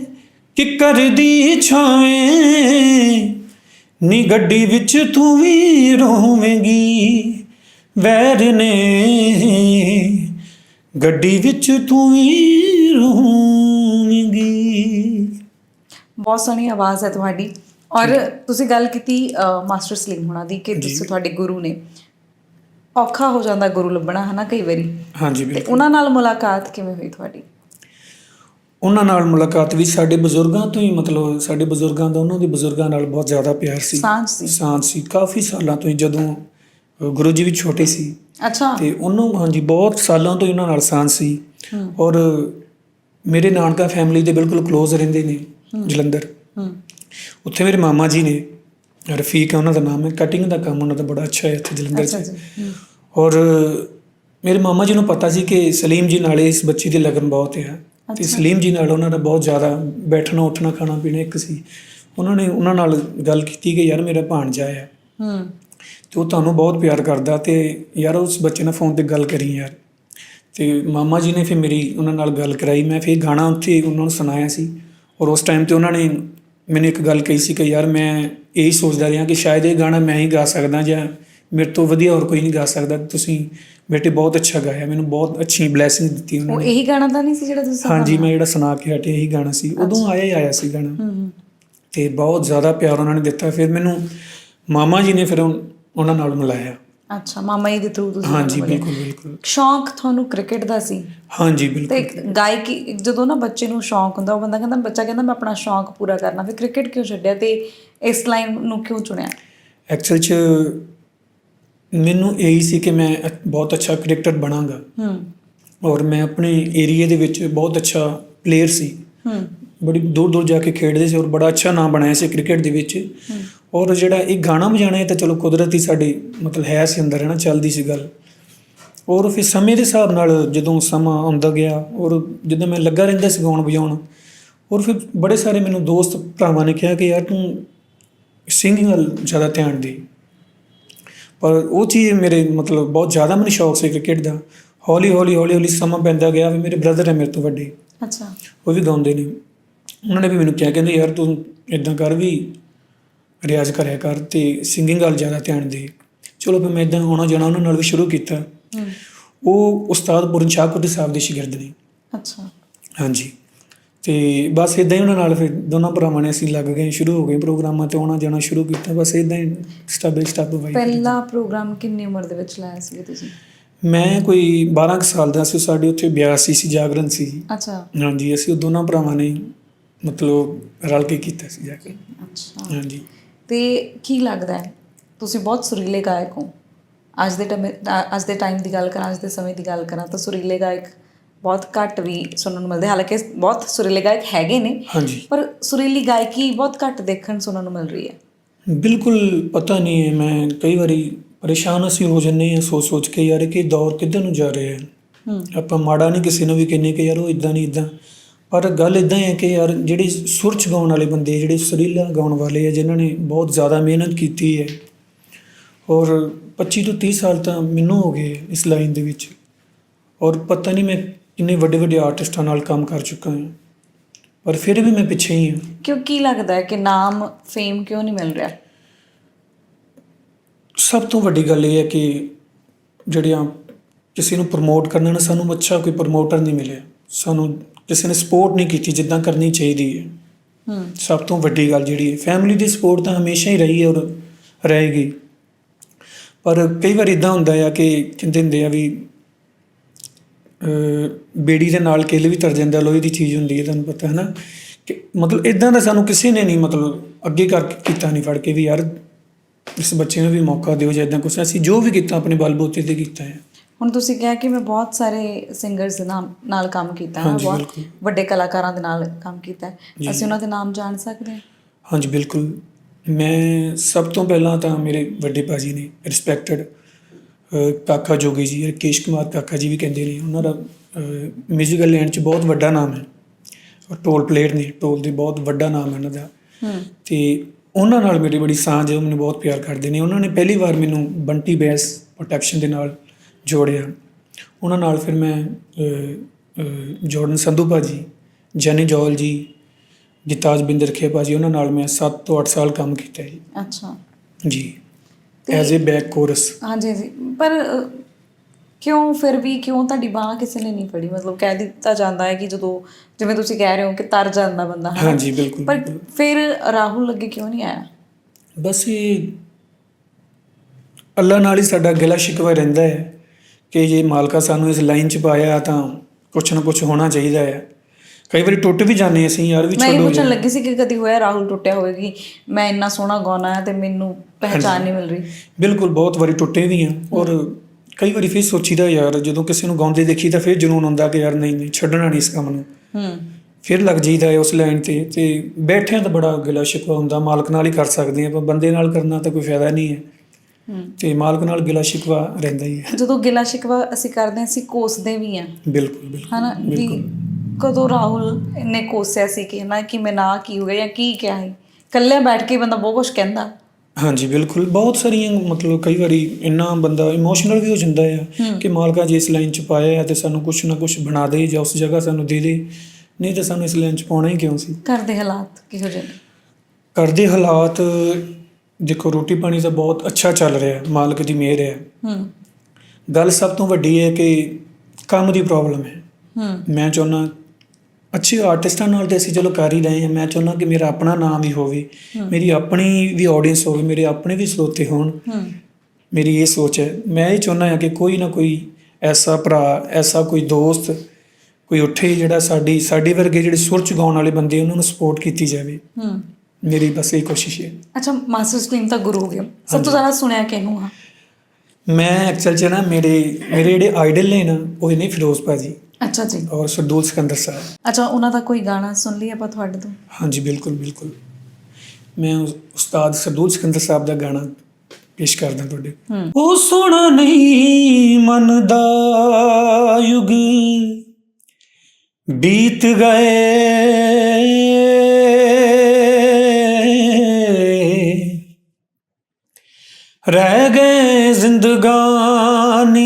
ਕਿੱਕਰ ਦੀ ਛਾਵੇਂ। ਨੀ ਗੱਡੀ ਵਿੱਚ ਤੂੰ ਵੀ ਰੋਵੇਂਗੀ। ਵੈਰ ਨੇ ਗੱਡੀ ਵਿੱਚ ਤੂੰ ਵੀ ਰੋਵੇਂਗੀ ਬਹੁਤ ਸੋਹਣੀ ਆਵਾਜ਼ ਹੈ ਤੁਹਾਡੀ। ਔਰ ਤੁਸੀਂ ਗੱਲ ਕੀਤੀ ਮਾਸਟਰ ਸਲੀਮ ਹੋਣਾ ਦੀ ਕਿ। ਤੁਸੀਂ ਤੁਹਾਡੇ ਗੁਰੂ ਨੇ। ਔਖਾ ਹੋ ਜਾਂਦਾ ਗੁਰੂ ਲੱਭਣਾ ਹਨਾ ਕਈ ਵਾਰੀ। ਹਾਂਜੀ ਬਿਲਕੁਲ। ਉਹਨਾਂ ਨਾਲ ਮੁਲਾਕਾਤ ਕਿਵੇਂ ਹੋਈ ਤੁਹਾਡੀ? ਉਹਨਾਂ ਨਾਲ ਮੁਲਾਕਾਤ ਵੀ ਸਾਡੇ ਬਜ਼ੁਰਗਾਂ ਤੋਂ ਹੀ ਮਤਲਬ ਸਾਡੇ ਬਜ਼ੁਰਗਾਂ ਦਾ ਉਹਨਾਂ ਦੇ ਬਜ਼ੁਰਗਾਂ ਨਾਲ ਬਹੁਤ ਜ਼ਿਆਦਾ ਪਿਆਰ ਸੀ। ਸਾਂਝ ਸੀ। ਸਾਂਝ ਸੀ। ਕਾਫੀ ਸਾਲਾਂ ਤੋਂ ਹੀ ਜਦੋਂ ਗੁਰੂ ਜੀ ਵੀ ਛੋਟੇ ਸੀ ਅੱਛਾ। ਤੇ ਉਹਨੂੰ ਹਾਂਜੀ ਬਹੁਤ ਸਾਲਾਂ ਤੋਂ ਹੀ ਉਹਨਾਂ ਨਾਲ ਸਾਂਝ ਸੀ। ਔਰ ਮੇਰੇ ਨਾਨਕਾ ਫੈਮਿਲੀ ਦੇ ਬਿਲਕੁਲ ক্লোਜ਼ ਰਹਿੰਦੇ ਨੇ ਜਲੰਧਰ। ਉੱਥੇ ਮੇਰੇ ਮਾਮਾ ਜੀ ਨੇ ਰਫੀਕ ਹੈ ਉਹਨਾਂ ਦਾ ਨਾਮ ਹੈ ਕਟਿੰਗ ਦਾ ਕੰਮ ਉਹਨਾਂ ਦਾ ਬੜਾ ਅੱਛਾ ਹੈ ਇੱਥੇ ਜਲੰਧਰ 'ਚ। ਔਰ ਮੇਰੇ ਮਾਮਾ ਜੀ ਨੂੰ ਪਤਾ ਸੀ ਕਿ ਸਲੀਮ ਜੀ ਨਾਲ ਇਸ ਬੱਚੀ ਦੀ ਲਗਨ ਬਹੁਤ ਹੈ। ਤੇ। ਸਲੀਮ ਜੀ ਨਾਲ ਉਹਨਾਂ ਦਾ ਬਹੁਤ ਜ਼ਿਆਦਾ ਬੈਠਣਾ ਉੱਠਣਾ ਖਾਣਾ ਪੀਣਾ ਇੱਕ ਸੀ। ਉਹਨਾਂ ਨੇ ਉਹਨਾਂ ਨਾਲ ਗੱਲ ਕੀਤੀ ਕਿ ਯਾਰ ਮੇਰਾ ਭਾਣਜਾ ਹੈ ਹੂੰ। ਤੇ ਉਹ ਤੁਹਾਨੂੰ ਬਹੁਤ ਪਿਆਰ ਕਰਦਾ ਤੇ ਯਾਰ ਉਸ ਬੱਚੇ ਨਾਲ ਫੋਨ ਤੇ ਗੱਲ ਕਰੀ ਯਾਰ। ਤੇ ਮਾਮਾ ਜੀ ਨੇ ਫਿਰ ਮੇਰੀ ਉਹਨਾਂ ਨਾਲ ਗੱਲ ਕਰਾਈ ਮੈਂ ਫਿਰ ਗਾਣਾ ਉੱਥੇ ਉਹਨਾਂ ਨੂੰ ਸੁਣਾਇਆ ਸੀ ਔਰ ਉਸ ਟਾਈਮ ਤੇ ਉਹਨਾਂ ਨੇ ਮੈਨੂੰ ਇੱਕ ਗੱਲ ਕਹੀ ਸੀ ਕਿ ਯਾਰ ਮੈਂ ਇਹੀ ਸੋਚਦਾ ਰਿਹਾ ਕਿ ਸ਼ਾਇਦ ਇਹ ਗਾਣਾ ਮੈਂ ਹੀ ਗਾ ਸਕਦਾ ਜਾਂ ਮੇਰੇ ਤੋਂ ਵਧੀਆ ਹੋਰ ਕੋਈ ਨਹੀਂ ਗਾ ਸਕਦਾ। ਤੁਸੀਂ ਬੇਟੇ ਬਹੁਤ ਅੱਛਾ ਗਾਇਆ ਮੈਨੂੰ ਬਹੁਤ ਅੱਛੀ ਬਲੇਸਿੰਗ ਦਿੱਤੀ ਉਹਨਾਂ ਉਹ ਨੇ। ਇਹੀ ਗਾਣਾ ਤਾਂ ਨਹੀਂ ਸੀ ਜਿਹੜਾ ਤੁਸੀਂ ਹਾਂਜੀ? ਮੈਂ ਜਿਹੜਾ ਸੁਣਾ ਕੇ ਹਟਿਆ ਇਹੀ ਗਾਣਾ ਸੀ। ਉਦੋਂ ਆਇਆ ਹੀ ਆਇਆ ਸੀ ਗਾਣਾ। ਤੇ ਬਹੁਤ ਜ਼ਿਆਦਾ ਪਿਆਰ ਉਹਨਾਂ ਨੇ ਦਿੱਤਾ। ਫਿਰ ਮੈਨੂੰ ਮਾਮਾ ਜੀ ਨੇ ਫਿਰ ਉਹਨਾਂ ਨਾਲ ਮਿਲਾਇਆ। ਅੱਛਾ ਮਾਮਾ ਜੀ ਦੇ ਥਰੂ ਤੁਸੀਂ ਹਾਂਜੀ ਮਿਲੇ। ਬਿਲਕੁਲ ਬਿਲਕੁਲ। ਸ਼ੌਂਕ ਤੁਹਾਨੂੰ ਕ੍ਰਿਕਟ ਦਾ ਸੀ? ਹਾਂਜੀ ਤੇ ਬਿਲਕੁਲ। ਗਾਇਕੀ ਜਦੋਂ ਨਾ ਬੱਚੇ ਨੂੰ ਸ਼ੌਂਕ ਹੁੰਦਾ ਉਹ ਬੰਦਾ ਕਹਿੰਦਾ ਬੱਚਾ ਕਹਿੰਦਾ ਮੈਂ ਆਪਣਾ ਸ਼ੌਂਕ ਪੂਰਾ ਕਰਨਾ। ਫਿਰ ਕ੍ਰਿਕਟ ਕਿਉਂ ਛੱਡਿਆ ਤੇ ਇਸ ਲਾਈਨ ਨੂੰ ਕਿਉਂ ਚੁਣਿਆ? ਐਕਚੁਅਲ ਚ ਮੈਨੂੰ ਇਹੀ ਸੀ ਕਿ ਮੈਂ ਅ- ਬਹੁਤ ਅੱਛਾ ਕ੍ਰਿਕਟਰ ਬਣਾਂਗਾ। ਹੂੰ। ਔਰ ਮੈਂ ਆਪਣੇ ਏਰੀਆ ਦੇ ਵਿੱਚ ਬਹੁਤ ਅੱਛਾ ਪਲੇਅਰ ਸੀ। ਹੂੰ। ਬੜੀ ਦੂਰ ਦੂਰ ਜਾ ਕੇ ਖੇਡਦੇ ਸੀ ਔਰ ਬੜਾ ਅੱਛਾ ਨਾਮ ਬਣਾਇਆ ਸੀ ਕ੍ਰਿਕਟ ਦੇ ਵਿੱਚ। ਔਰ ਜਿਹੜਾ ਇਹ ਗਾਣਾ ਵਜਾਣਾ ਤਾਂ ਚਲੋ ਕੁਦਰਤੀ ਸਾਡੇ ਮਤਲਬ ਹੈ ਸੀ ਅੰਦਰ ਹੈ ਨਾ ਚੱਲਦੀ ਸੀ ਗੱਲ। ਔਰ ਫਿਰ ਸਮੇਂ ਦੇ ਹਿਸਾਬ ਨਾਲ ਜਦੋਂ ਸਮਾਂ ਆਉਂਦਾ ਗਿਆ ਔਰ ਜਦੋਂ ਮੈਂ ਲੱਗਾ ਰਹਿੰਦਾ ਸੀ ਗਾਉਣ ਵਜਾਉਣ ਔਰ ਫਿਰ ਬੜੇ ਸਾਰੇ ਮੈਨੂੰ ਦੋਸਤ ਭਰਾਵਾਂ ਨੇ ਕਿਹਾ ਕਿ ਯਾਰ ਤੂੰ ਸਿੰਗਿੰਗ ਵੱਲ ਜ਼ਿਆਦਾ ਧਿਆਨ ਦੇ। ਪਰ ਉਹ ਚੀਜ਼ ਮੇਰੇ ਮਤਲਬ ਬਹੁਤ ਜ਼ਿਆਦਾ ਮੈਨੂੰ ਸ਼ੌਕ ਸੀ ਕ੍ਰਿਕਟ ਦਾ। ਹੌਲੀ ਹੌਲੀ ਹੌਲੀ ਹੌਲੀ ਸਮਾਂ ਪੈਂਦਾ ਗਿਆ ਵੀ ਮੇਰੇ ਬ੍ਰਦਰ ਹੈ ਮੇਰੇ ਤੋਂ ਵੱਡੇ। ਅੱਛਾ। ਉਹ ਵੀ ਗਾਉਂਦੇ ਨੇ। ਉਹਨਾਂ ਨੇ ਵੀ ਮੈਨੂੰ ਕਿਹਾ ਕਹਿੰਦੇ ਯਾਰ ਤੂੰ ਇਦਾਂ ਕਰ ਵੀ ਰਿਆਜ਼ ਕਰਿਆ ਕਰ ਤੇ ਸਿੰਗਿੰਗ ਵੱਲ ਜ਼ਿਆਦਾ ਧਿਆਨ ਦੇ। ਚਲੋ ਫਿਰ ਮੈਂ ਇਦਾਂ ਆਉਣਾ ਜਾਣਾ ਉਹਨਾਂ ਨਾਲ ਵੀ ਸ਼ੁਰੂ ਕੀਤਾ। ਉਹ ਉਸਤਾਦ ਪੂਰਨ ਸ਼ਾਹਕੋਟੀ ਸਾਹਿਬ ਦੇ ਸ਼ਾਗਿਰਦ ਨੇ। ਅੱਛਾ। ਹਾਂਜੀ। ਤੇ ਬਸ ਇਦਾਂ ਹੀ ਉਹਨਾਂ ਨਾਲ ਫਿਰ ਦੋਨਾਂ ਭਰਾਵਾਂ ਨੇ ਅਸੀਂ ਲੱਗ ਗਏ ਸ਼ੁਰੂ ਹੋ ਗਏ ਪ੍ਰੋਗਰਾਮਾਂ ਤੇ ਆਉਣਾ ਜਾਣਾ ਸ਼ੁਰੂ ਕੀਤਾ। ਬਸ ਇਦਾਂ ਹੀ ਸਟੈਪ ਬਾਈ ਸਟੈਪ ਵਾਈ ਪਹਿਲਾ ਪ੍ਰੋਗਰਾਮ ਕਿੰਨੀ ਉਮਰ ਦੇ ਵਿੱਚ ਲਾਇਆ ਸੀ ਤੁਸੀਂ? ਮੈਂ ਕੋਈ 12 ਕੁ ਸਾਲ ਦਾ ਸੀ ਸਾਡੇ ਉੱਥੇ ਬਿਆਸ ਸੀ ਸੀ ਜਾਗਰਣ ਸੀ। ਅੱਛਾ। ਹਾਂਜੀ ਅਸੀਂ ਉਹ ਦੋਨਾਂ ਭਰਾਵਾਂ ਨੇ ਮਤਲਬ ਰਲ ਕੇ ਕੀਤਾ ਸੀ ਜਾ ਕੇ। ਅੱਛਾ। ਹਾਂਜੀ। ਤੇ ਕੀ ਲੱਗਦਾ ਹੈ? ਤੁਸੀਂ ਬਹੁਤ ਸੁਰੀਲੇ ਗਾਇਕ ਹੋ। ਅੱਜ ਦੇ ਟਾਈਮ ਅੱਜ ਦੇ ਟਾਈਮ ਦੀ ਗੱਲ ਕਰਾਂ ਅੱਜ ਦੇ ਸਮੇਂ ਦੀ ਗੱਲ ਕਰਾਂ ਤਾਂ ਸੁਰੀਲੇ ਗਾਇਕ ਬਹੁਤ ਘੱਟ ਵੀ ਸੁਣਨ ਨੂੰ ਮਿਲਦੇ। ਹਾਲਾਂਕਿ ਬਹੁਤ ਸੁਰੀਲੇ ਗਾਇਕ ਹੈਗੇ ਨੇ ਹਾਂਜੀ। ਪਰ ਸੁਰੀਲੀ ਗਾਇਕੀ ਬਹੁਤ ਘੱਟ ਦੇਖਣ ਸੁਣਨ ਨੂੰ ਮਿਲ ਰਹੀ ਹੈ। ਬਿਲਕੁਲ ਪਤਾ ਨਹੀਂ ਹੈ ਮੈਂ ਕਈ ਵਾਰੀ ਪਰੇਸ਼ਾਨ ਅਸੀਂ ਹੋ ਜੰਨੇ ਆ ਸੋਚ ਸੋਚ ਕੇ ਯਾਰ ਕਿ ਦੌਰ ਕਿੱਧਰ ਨੂੰ ਜਾ ਰਿਹਾ ਹੈ। ਆਪਾਂ ਮਾੜਾ ਨਹੀਂ ਕਿਸੇ ਨੂੰ ਵੀ ਕਹਿੰਨੇ ਕਿ ਯਾਰ ਉਹ ਇਦਾਂ ਨਹੀਂ ਇਦਾਂ ਪਰ ਗੱਲ ਇਦਾਂ ਹੈ ਕਿ ਯਾਰ ਜਿਹੜੇ ਸੁਰ ਚ ਗਾਉਣ ਵਾਲੇ ਬੰਦੇ ਜਿਹੜੇ ਸੁਰੀਲਾ ਗਾਉਣ ਵਾਲੇ ਆ ਜਿਨ੍ਹਾਂ ਨੇ ਬਹੁਤ ਜ਼ਿਆਦਾ ਮਿਹਨਤ ਕੀਤੀ ਹੈ ਔਰ 25 ਤੋਂ 30 ਸਾਲ ਤਾਂ ਮੈਨੂੰ ਹੋ ਗਏ ਇਸ ਲਾਈਨ ਦੇ ਵਿੱਚ ਔਰ ਪਤਾ ਨਹੀਂ ਮੈਂ ਕਿੰਨੇ ਵੱਡੇ ਵੱਡੇ ਆਰਟਿਸਟਾਂ ਨਾਲ ਕੰਮ ਕਰ ਚੁੱਕਾ ਹਾਂ ਪਰ ਫਿਰ ਵੀ ਮੈਂ ਪਿੱਛੇ ਹੀ ਹਾਂ। ਕਿਉਂ ਕੀ ਲੱਗਦਾ ਹੈ ਕਿ ਨਾਮ ਫੇਮ ਕਿਉਂ ਨਹੀਂ ਮਿਲ ਰਿਹਾ? ਸਭ ਤੋਂ ਵੱਡੀ ਗੱਲ ਇਹ ਹੈ ਕਿ ਜਿਹੜੀਆਂ ਕਿਸੇ ਨੂੰ ਪ੍ਰਮੋਟ ਕਰਨਾ ਨਾ ਸਾਨੂੰ ਅੱਛਾ ਕੋਈ ਪ੍ਰਮੋਟਰ ਨਹੀਂ ਮਿਲਿਆ ਸਾਨੂੰ ਕਿਸੇ ਨੇ ਸਪੋਰਟ ਨਹੀਂ ਕੀਤੀ ਜਿੱਦਾਂ ਕਰਨੀ ਚਾਹੀਦੀ ਹੈ। ਹੂੰ। ਸਭ ਤੋਂ ਵੱਡੀ ਗੱਲ ਜਿਹੜੀ ਹੈ ਫੈਮਿਲੀ ਦੀ ਸਪੋਰਟ ਤਾਂ ਹਮੇਸ਼ਾ ਹੀ ਰਹੀ ਹੈ ਔਰ ਰਹੇਗੀ। ਪਰ ਕਈ ਵਾਰ ਇਦਾਂ ਹੁੰਦਾ ਆ ਕਿ ਕਹਿੰਦੇ ਹੁੰਦੇ ਆ ਵੀ ਬੇੜੀ ਦੇ ਨਾਲ ਕਿੱਲ ਵੀ ਤਰ ਜਾਂਦਾ ਲੋਹੇ ਦੀ ਚੀਜ਼ ਹੁੰਦੀ ਹੈ ਤੁਹਾਨੂੰ ਪਤਾ ਹੈ ਨਾ। ਕਿ ਮਤਲਬ ਇਦਾਂ ਦਾ ਸਾਨੂੰ ਕਿਸੇ ਨੇ ਨਹੀਂ ਮਤਲਬ ਅੱਗੇ ਕਰ ਕੀਤਾ ਨਹੀਂ ਫੜ ਕੇ ਵੀ ਯਾਰ ਇਸ ਬੱਚੇ ਨੂੰ ਵੀ ਮੌਕਾ ਦਿਓ ਜਾਂ ਇਦਾਂ ਕੁਛ। ਅਸੀਂ ਜੋ ਵੀ ਕੀਤਾ ਆਪਣੇ ਬਲਬੂਤੇ ਤੇ ਕੀਤਾ ਹੈ। ਹੁਣ ਤੁਸੀਂ ਕਿਹਾ ਕਿ ਮੈਂ ਬਹੁਤ ਸਾਰੇ ਸਿੰਗਰਸ ਦੇ ਨਾਮ ਨਾਲ ਕੰਮ ਕੀਤਾ ਹੈ ਹਾਂਜੀ, ਬਹੁਤ ਬਿਲਕੁਲ। ਵੱਡੇ ਕਲਾਕਾਰਾਂ ਦੇ ਨਾਲ ਕੰਮ ਕੀਤਾ ਹੈ। ਜੀ। ਅਸੀਂ ਉਹਨਾਂ ਦੇ ਨਾਮ ਜਾਣ ਸਕਦੇ ਹਾਂ? ਹਾਂਜੀ ਬਿਲਕੁਲ। ਮੈਂ ਸਭ ਤੋਂ ਪਹਿਲਾਂ ਤਾਂ ਮੇਰੇ ਵੱਡੇ ਭਾਜੀ ਨੇ ਰਿਸਪੈਕਟਡ ਕਾਕਾ ਜੋਗੀ ਜੀ ਰਕੇਸ਼ ਕੁਮਾਰ ਕਾਕਾ ਜੀ ਵੀ ਕਹਿੰਦੇ ਨੇ ਉਹਨਾਂ ਦਾ ਮਿਊਜ਼ੀਕਲ ਲੈਂਡ 'ਚ ਬਹੁਤ ਵੱਡਾ ਨਾਮ ਹੈ। ਔਰ ਟੋਲ ਪਲੇਅਰ ਨੇ ਟੋਲ ਦੇ ਬਹੁਤ ਵੱਡਾ ਨਾਮ ਹੈ ਉਹਨਾਂ ਦਾ। ਹੂੰ। ਤੇ ਉਹਨਾਂ ਨਾਲ ਮੇਰੀ ਬੜੀ ਸਾਂਝ ਹੈ ਉਹ ਮੈਨੂੰ ਬਹੁਤ ਪਿਆਰ ਕਰਦੇ ਨੇ। ਉਹਨਾਂ ਨੇ ਪਹਿਲੀ ਵਾਰ ਮੈਨੂੰ ਬੰਟੀ ਬੈਸ ਪ੍ਰੋਟੈਕਸ਼ਨ ਦੇ ਨਾਲ ਜੋੜਿਆ। ਉਹਨਾਂ ਨਾਲ ਫਿਰ ਮੈਂ ਜੋਰਡਨ ਸੰਧੂ ਭਾਜੀ ਜੈਨੀ ਜੋਲ ਜੀ ਗਿਤਾਜ ਬਿੰਦਰ ਖੇ ਭਾਜੀ ਉਹਨਾਂ ਨਾਲ ਮੈਂ 7 ਤੋਂ 8 ਸਾਲ ਕੰਮ ਕੀਤਾ ਜੀ। ਅੱਛਾ। ਜੀ। ਐਜ਼ ਅ ਬੈਕ ਕੋਰਸ ਹਾਂਜੀ ਜੀ। ਪਰ ਕਿਉਂ ਫਿਰ ਵੀ ਕਿਉਂ ਤੁਹਾਡੀ ਬਾਹ ਕਿਸੇ ਨੇ ਨਹੀਂ ਫੜੀ? ਮਤਲਬ ਕਹਿ ਦਿੱਤਾ ਜਾਂਦਾ ਹੈ ਕਿ ਜਦੋਂ ਜਿਵੇਂ ਤੁਸੀਂ ਕਹਿ ਰਹੇ ਹੋ ਕਿ ਤਰ ਜਾਂਦਾ ਬੰਦਾ ਹਾਂਜੀ ਬਿਲਕੁਲ ਪਰ। ਫਿਰ ਰਾਹੁਲ ਲੱਗੇ ਕਿਉਂ ਨਹੀਂ ਆਇਆ? ਬਸ ਇਹ ਅੱਲਾ ਨਾਲ ਹੀ ਸਾਡਾ ਗਿਲਾ ਸ਼ਿਕਵਾ ਰਹਿੰਦਾ ਹੈ। ਕਿ ਜੇ ਮਾਲਕਾ ਸਾਨੂੰ ਇਸ ਲਾਈਨ 'ਚ ਪਾਇਆ ਤਾਂ ਕੁਛ ਨਾ ਕੁਛ ਹੋਣਾ ਚਾਹੀਦਾ ਹੈ। ਕਈ ਵਾਰੀ ਟੁੱਟ ਵੀ ਜਾਂਦੇ ਅਸੀਂ ਯਾਰ ਵੀ ਮੈਂ ਛੱਡੋ ਪੁੱਛਣ ਯਾਰ। ਲੱਗੀ ਸੀ ਕਿ ਕਦੀ ਹੋਇਆ ਰਾਹੁਲ ਟੁੱਟਿਆ ਹੋਵੇ ਕਿ ਮੈਂ ਇੰਨਾ ਸੋਹਣਾ ਗਾਉਣਾ ਹੈ ਤੇ ਮੈਨੂੰ ਪਹਿਚਾਨ ਨਹੀਂ ਮਿਲ ਰਹੀ? ਬਿਲਕੁਲ ਬਹੁਤ ਵਾਰੀ ਟੁੱਟੇ ਵੀ ਆ ਔਰ ਕਈ ਵਾਰੀ ਫਿਰ ਸੋਚੀਦਾ ਯਾਰ ਜਦੋਂ ਕਿਸੇ ਨੂੰ ਗਾਉਂਦੇ ਦੇਖੀ ਤਾਂ ਫਿਰ ਜਨੂਨ ਆਉਂਦਾ ਕਿ ਯਾਰ ਨਹੀਂ ਨਹੀਂ ਛੱਡਣਾ ਨਹੀਂ ਇਸ ਕੰਮ ਨੂੰ। ਹੂੰ। ਫਿਰ ਲੱਗ ਜਾਈਦਾ ਹੈ ਉਸ ਲਾਈਨ ਤੇ ਤੇ ਬੈਠਿਆਂ ਤਾਂ ਬੜਾ ਗਿਲਾ ਸ਼ਿਕਵਾ ਹੁੰਦਾ ਮਾਲਕ ਨਾਲ ਹੀ ਕਰ ਸਕਦੇ ਆ ਪਰ ਬੰਦੇ ਨਾਲ ਕਰਨਾ ਤਾਂ ਕੋਈ ਫਾਇਦਾ ਨਹੀਂ ਹੂੰ। ਤੇ ਮਾਲਕ ਨਾਲ ਗਿਲਾ ਸ਼ਿਕਵਾ ਰਹਿੰਦਾ ਹੀ ਹੈ। ਜਦੋਂ ਗਿਲਾ ਸ਼ਿਕਵਾ ਅਸੀਂ ਕਰਦੇ ਹਾਂ ਅਸੀਂ ਕੋਸਦੇ ਵੀ ਹਾਂ। ਬਿਲਕੁਲ ਬਿਲਕੁਲ ਹਨਾ? ਵੀ ਕਦੋਂ ਰਾਹੁਲ ਨੇ ਕੋਸਿਆ ਸੀ ਕਿ ਨਾ ਕਿ ਮੈਂ ਨਾ ਕੀ ਹੋ ਗਿਆ ਜਾਂ ਕੀ ਕਿਹਾ ਹੈ ਇਕੱਲੇ ਬੈਠ ਕੇ ਬੰਦਾ ਬਹੁਤ ਕੁਝ ਕਹਿੰਦਾ। ਹਾਂਜੀ ਬਿਲਕੁਲ। ਬਹੁਤ ਸਾਰੀਆਂ ਮਤਲਬ ਕਈ ਵਾਰੀ ਇੰਨਾ ਬੰਦਾ ਇਮੋਸ਼ਨਲ ਵੀ ਹੋ ਜਾਂਦਾ ਆ ਕਿ ਮਾਲਕਾ ਜੇ ਇਸ ਲਾਈਨ ਚ ਪਾਇਆ ਹੈ ਤੇ ਸਾਨੂੰ ਕੁਝ ਨਾ ਕੁਝ ਬਣਾ ਦੇ ਜਾਂ ਉਸ ਜਗ੍ਹਾ ਸਾਨੂੰ ਦੇ ਦੇ। ਨਹੀਂ ਤਾਂ ਸਾਨੂੰ ਇਸ ਲਾਈਨ ਚ ਪਾਉਣਾ ਹੀ ਕਿਉਂ ਸੀ? ਘਰ ਦੇ ਹਾਲਾਤ ਕਿਹੋ ਜਿਹੇ ਨੇ? ਘਰ ਦੇ ਹਾਲਾਤ ਦੇਖੋ ਰੋਟੀ ਪਾਣੀ ਤਾਂ ਬਹੁਤ ਅੱਛਾ ਚੱਲ ਰਿਹਾ ਹੈ ਮਾਲਕ ਦੀ ਮਿਹਰ ਹੈ। ਹੂੰ। ਗੱਲ ਸਭ ਤੋਂ ਵੱਡੀ ਹੈ ਕਿ ਕੰਮ ਦੀ ਪ੍ਰੋਬਲਮ ਹੈ। ਹੂੰ। ਮੈਂ ਚਾਹੁੰਦਾ ਅੱਛੇ ਆਰਟਿਸਟਾਂ ਨਾਲ ਤੇ ਅਸੀਂ ਚਲੋ ਕਰ ਹੀ ਰਹੇ ਹਾਂ। ਮੈਂ ਚਾਹੁੰਦਾ ਕਿ ਮੇਰਾ ਆਪਣਾ ਨਾਮ ਵੀ ਹੋਵੇ ਮੇਰੀ ਆਪਣੀ ਵੀ ਆਡੀਅנס ਹੋਵੇ ਮੇਰੇ ਆਪਣੇ ਵੀ ਸਰੋਤੇ ਹੋਣ। ਹੂੰ। ਮੇਰੀ ਇਹ ਸੋਚ ਹੈ। ਮੈਂ ਇਹ ਚਾਹੁੰਦਾ ਹਾਂ ਕਿ ਕੋਈ ਨਾ ਕੋਈ ਐਸਾ ਭਰਾ ਐਸਾ ਕੋਈ ਦੋਸਤ ਕੋਈ ਉੱਠੇ ਜਿਹੜਾ ਸਾਡੀ ਸਾਡੀ ਵਰਗੇ ਜਿਹੜੇ ਸੁਰ ਚ ਗਾਉਣ ਵਾਲੇ ਬੰਦੇ ਉਹਨਾਂ ਨੂੰ ਸਪੋਰਟ ਕੀਤੀ ਜਾਵੇ। ਹੂੰ। ਮੇਰੀ ਬਸ ਇਹ ਕੋਸ਼ਿਸ਼ ਹੈ ਅੱਛਾ ਮਾਸਟਰ ਸਟ੍ਰੀਮ ਤਾਂ ਗੁਰੂ ਹੋ ਗਿਆ ਸਭ ਤੋਂ ਜ਼ਿਆਦਾ ਸੁਣਿਆ ਕਿਹਨੂੰ ਆ ਮੈਂ ਐਕਚੁਅਲ ਚ ਨਾ ਮੇਰੇ ਮੇਰੇ ਜਿਹੜੇ ਆਈਡਲ ਨੇ ਨਾ ਉਹ ਨੇ ਫਿਰੋਜ਼ ਭਾਜੀ ਅੱਛਾ ਜੀ ਔਰ ਸਰਦੂਲ ਸਿਕੰਦਰ ਸਾਹਿਬ ਅੱਛਾ ਉਹਨਾਂ ਦਾ ਕੋਈ ਗਾਣਾ ਸੁਣ ਲਈ ਆਪਾਂ ਤੁਹਾਡੇ ਤੋਂ ਹਾਂਜੀ ਬਿਲਕੁਲ ਬਿਲਕੁਲ ਮੈਂ ਉਸ- ਉਸਤਾਦ ਸਰਦੂਲ ਸਿਕੰਦਰ ਸਾਹਿਬ ਦਾ ਗਾਣਾ ਪੇਸ਼ ਕਰਦਾ ਤੁਹਾਡੇ ਉਹ ਸੋਣਾ ਨਹੀਂ ਮੰਨਦਾ ਯੁਗ ਬੀਤ ਗਏ ਰਹਿ ਗਏ ਜ਼ਿੰਦਗਾਨੀ